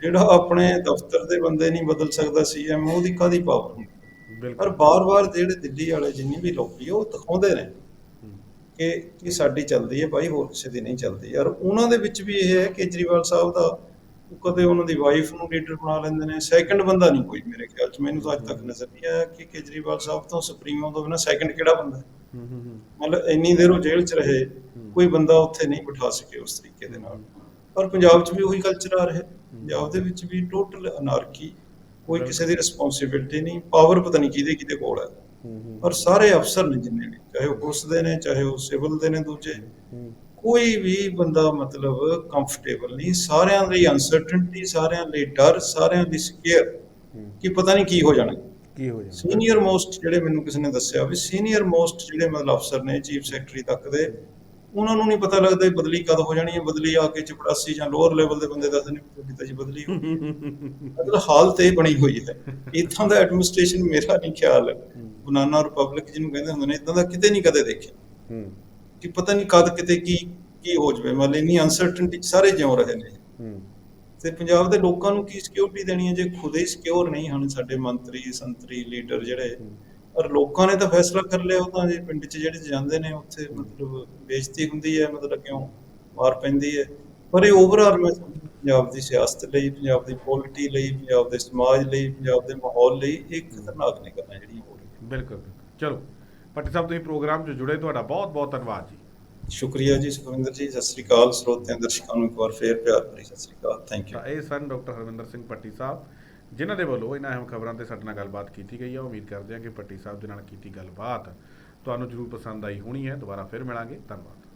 ਜਿਹੜਾ ਆਪਣੇ ਦਫ਼ਤਰ ਦੇ ਬੰਦੇ ਨਹੀਂ ਬਦਲ ਸਕਦਾ ਸੀਐਮ ਉਹਦੀ ਕਾਦੀ ਪਾਵਰ ਹੁੰਦੀ? ਪਰ ਬਿਲਕੁਲ ਬਾਰ-ਬਾਰ ਜਿਹੜੇ ਦਿੱਲੀ ਵਾਲੇ ਜਿੰਨੀ ਵੀ ਲੋਕੀ ਉਹ ਦਿਖਾਉਂਦੇ ਨੇ ਕਿ ਕਿ ਸਾਡੀ ਚੱਲਦੀ ਹੈ ਭਾਈ ਹੋਰ ਕਿਸੇ ਦੀ ਨਹੀਂ ਚੱਲਦੀ। ਯਾਰ ਉਹਨਾਂ ਦੇ ਵਿੱਚ ਵੀ ਇਹ ਹੈ ਕੇਜਰੀਵਾਲ ਸਾਹਿਬ ਦਾ ਕਦੇ ਉਹਨਾਂ ਦੀ ਵਾਈਫ ਨੂੰ ਲੀਡਰ ਬਣਾ ਲੈਂਦੇ ਨੇ। ਸੈਕੰਡ ਬੰਦਾ ਨਹੀਂ ਕੋਈ ਮੇਰੇ ਖਿਆਲ 'ਚ। ਮੈਨੂੰ ਤਾਂ ਅੱਜ ਤੱਕ ਨਜ਼ਰ ਨਹੀਂ ਆਇਆ ਕਿ ਕੇਜਰੀਵਾਲ ਸਾਹਿਬ ਤੋਂ ਸੁਪਰੀਮੋ ਤੋਂ ਬਿਨਾਂ ਸੈਕੰਡ ਕਿਹੜਾ ਬੰਦਾ ਹੈ? ਮਤਲਬ ਇੰਨੀ ਦੇਰ ਉਹ ਜੇਲ੍ਹ 'ਚ ਰਹੇ ਕੋਈ ਬੰਦਾ ਉੱਥੇ ਨਹੀਂ ਬਿਠਾ ਸਕੇ ਉਸ ਤਰੀਕੇ ਦੇ ਨਾਲ। ਪਰ ਪੰਜਾਬ 'ਚ ਵੀ ਉਹੀ ਕਲਚਰ ਆ ਰਿਹਾ। ਪੰਜਾਬ ਦੇ ਵਿੱਚ ਵੀ ਟੋਟਲ ਅਨਾਰਕੀ ਕੋਈ ਕਿਸੇ ਦੀ ਰਿਸਪੌਂਸਿਬਿਲਟੀ ਨਹੀਂ ਪਾਵਰ ਪਤਾ ਨਹੀਂ ਕਿਹਦੇ ਕਿਹਦੇ ਕੋਲ ਹੈ। ਔਰ ਸਾਰੇ ਅਫਸਰ ਨੇ ਜਿੰਨੇ ਵੀ ਚਾਹੇ ਉਹ ਪੁਲਿਸ ਦੇ ਨੇ ਚਾਹੇ ਉਹ ਸਿਵਲ ਦੇ ਨੇ ਦੂਜੇ ਕੋਈ ਵੀ ਬੰਦਾ ਮਤਲਬ ਕੰਫਰਟੇਬਲ ਨਹੀਂ ਸਾਰਿਆਂ ਲਈ ਅਨਸਰਟਨਟੀ ਸਾਰਿਆਂ ਲਈ ਡਰ ਸਾਰਿਆਂ ਦੀ ਸਕੇਅਰ। ਕਿ ਪਤਾ ਨਹੀਂ ਕੀ ਹੋ ਜਾਣਾ। ਕੀ ਹੋ ਜਾਂਦਾ ਸੀਨੀਅਰ ਮੋਸਟ ਜਿਹੜੇ ਮੈਨੂੰ ਕਿਸੇ ਨੇ ਦੱਸਿਆ ਵੀ ਸੀਨੀਅਰ ਮੋਸਟ ਜਿਹੜੇ ਮਤਲਬ ਅਫਸਰ ਨੇ ਚੀਫ ਸੈਕਟਰੀ ਤੱਕ ਦੇ ਉਹਨਾਂ ਨੂੰ ਨਹੀਂ ਪਤਾ ਲੱਗਦਾ ਬਦਲੀ ਕਦ ਹੋ ਜਾਣੀ ਹੈ ਬਦਲੀ ਆ ਕੇ ਚਪੜਾਸੀ ਜਾਂ ਲੋਅਰ ਲੈਵਲ ਦੇ ਬੰਦੇ ਦੱਸਦੇ ਨੇ ਤੁਹਾਡੀ ਤਾਂ ਜੀ ਬਦਲੀ ਹੋ ਗਈ। ਮਤਲਬ ਹਾਲਤ ਇਹ ਬਣੀ ਹੋਈ ਹੈ। ਇਥਾਂ ਦਾ ਐਡਮਿਨਿਸਟ੍ਰੇਸ਼ਨ ਮੇਰਾ ਨਹੀਂ ਖਿਆਲ ਬਨਾਨਾ ਰਿਪਬਲਿਕ ਜਿਹਨੂੰ ਕਹਿੰਦੇ ਹੁੰਦੇ ਨੇ ਇਦਾਂ ਦਾ ਕਿਤੇ ਨਹੀਂ ਕਦੇ ਦੇਖਿਆ। ਹੂੰ। ਕਿ ਪਤਾ ਨਹੀਂ ਕਦ ਕਿਤੇ ਕੀ ਕੀ ਹੋ ਜਵੇ। ਮਤਲਬ ਇੰਨੀ ਅਨਸਰਟਨਟੀ ਸਾਰੇ ਜਿਉ ਰਹੇ ਨੇ। ਹੂੰ। ਤੇ ਪੰਜਾਬ ਦੇ ਲੋਕਾਂ ਨੂੰ ਕੀ ਸਿਕਿਉਰਿਟੀ ਦੇਣੀ ਹੈ? ਜੇ ਖੁਦੇ ਹੀ ਸਿਕਿਉਰ ਨਹੀਂ ਹਨ ਸਾਡੇ ਮੰਤਰੀ ਸੰਤਰੀ ਲੀਡਰ ਜਿਹੜੇ ਪਰ ਲੋਕਾਂ ਨੇ ਤਾਂ ਫੈਸਲਾ ਕਰ ਲਿਆ ਉਹ ਤਾਂ ਜੇ ਪਿੰਡ 'ਚ ਜਿਹੜੇ ਜਾਂਦੇ ਨੇ ਉੱਥੇ ਮਤਲਬ ਬੇਇੱਜ਼ਤੀ ਹੁੰਦੀ ਹੈ ਮਤਲਬ ਕਿਉਂ ਮਾਰ ਪੈਂਦੀ ਹੈ। ਪਰ ਇਹ ਓਵਰਆਲ ਮੈਂ ਪੰਜਾਬ ਦੀ ਸਿਆਸਤ ਲਈ ਪੰਜਾਬ ਦੀ ਪੋਲਿਟੀ ਲਈ ਪੰਜਾਬ ਦੇ ਸਮਾਜ ਲਈ ਪੰਜਾਬ ਦੇ ਮਾਹੌਲ ਲਈ ਇਹ ਖਤਰਨਾਕ ਨੇ ਗੱਲਾਂ ਜਿਹੜੀਆਂ ਹੋ ਰਹੀਆਂ। ਬਿਲਕੁਲ ਬਿਲਕੁਲ। ਚਲੋ ਪੱਟੀ ਸਾਹਿਬ ਤੁਸੀਂ ਪ੍ਰੋਗਰਾਮ 'ਚ ਜੁੜੇ ਤੁਹਾਡਾ ਬਹੁਤ ਬਹੁਤ ਧੰਨਵਾਦ ਜੀ। ਸ਼ੁਕਰੀਆ ਜੀ ਸੁਖਵਿੰਦਰ ਜੀ ਸਤਿ ਸ੍ਰੀ ਅਕਾਲ। ਸਰੋਤਿਆਂ ਦਰਸ਼ਕਾਂ ਨੂੰ ਇੱਕ ਵਾਰ ਫੇਰ ਪਿਆਰ ਭਰੀ ਸਤਿ ਸ੍ਰੀ ਅਕਾਲ। ਥੈਂਕ ਯੂ ਇਹ ਸਨ ਡਾਕਟਰ ਹਰਵਿੰਦਰ ਸਿੰਘ ਪੱਟੀ ਸਾਹਿਬ। ਜਿਨ੍ਹਾਂ ਦੇ ਵੱਲੋਂ ਇਹਨਾਂ ਅਹਿਮ ਖਬਰਾਂ ਤੇ ਸਾਡੇ ਨਾਲ ਗੱਲਬਾਤ ਕੀਤੀ ਗਈ ਹੈ ਉਮੀਦ ਕਰਦੇ ਹਾਂ ਕਿ ਪੱਟੀ ਸਾਹਿਬ ਦੇ ਨਾਲ ਕੀਤੀ ਗੱਲਬਾਤ ਤੁਹਾਨੂੰ ਜ਼ਰੂਰ ਪਸੰਦ ਆਈ ਹੋਣੀ ਹੈ। ਦੁਬਾਰਾ ਫਿਰ ਮਿਲਾਂਗੇ। ਧੰਨਵਾਦ।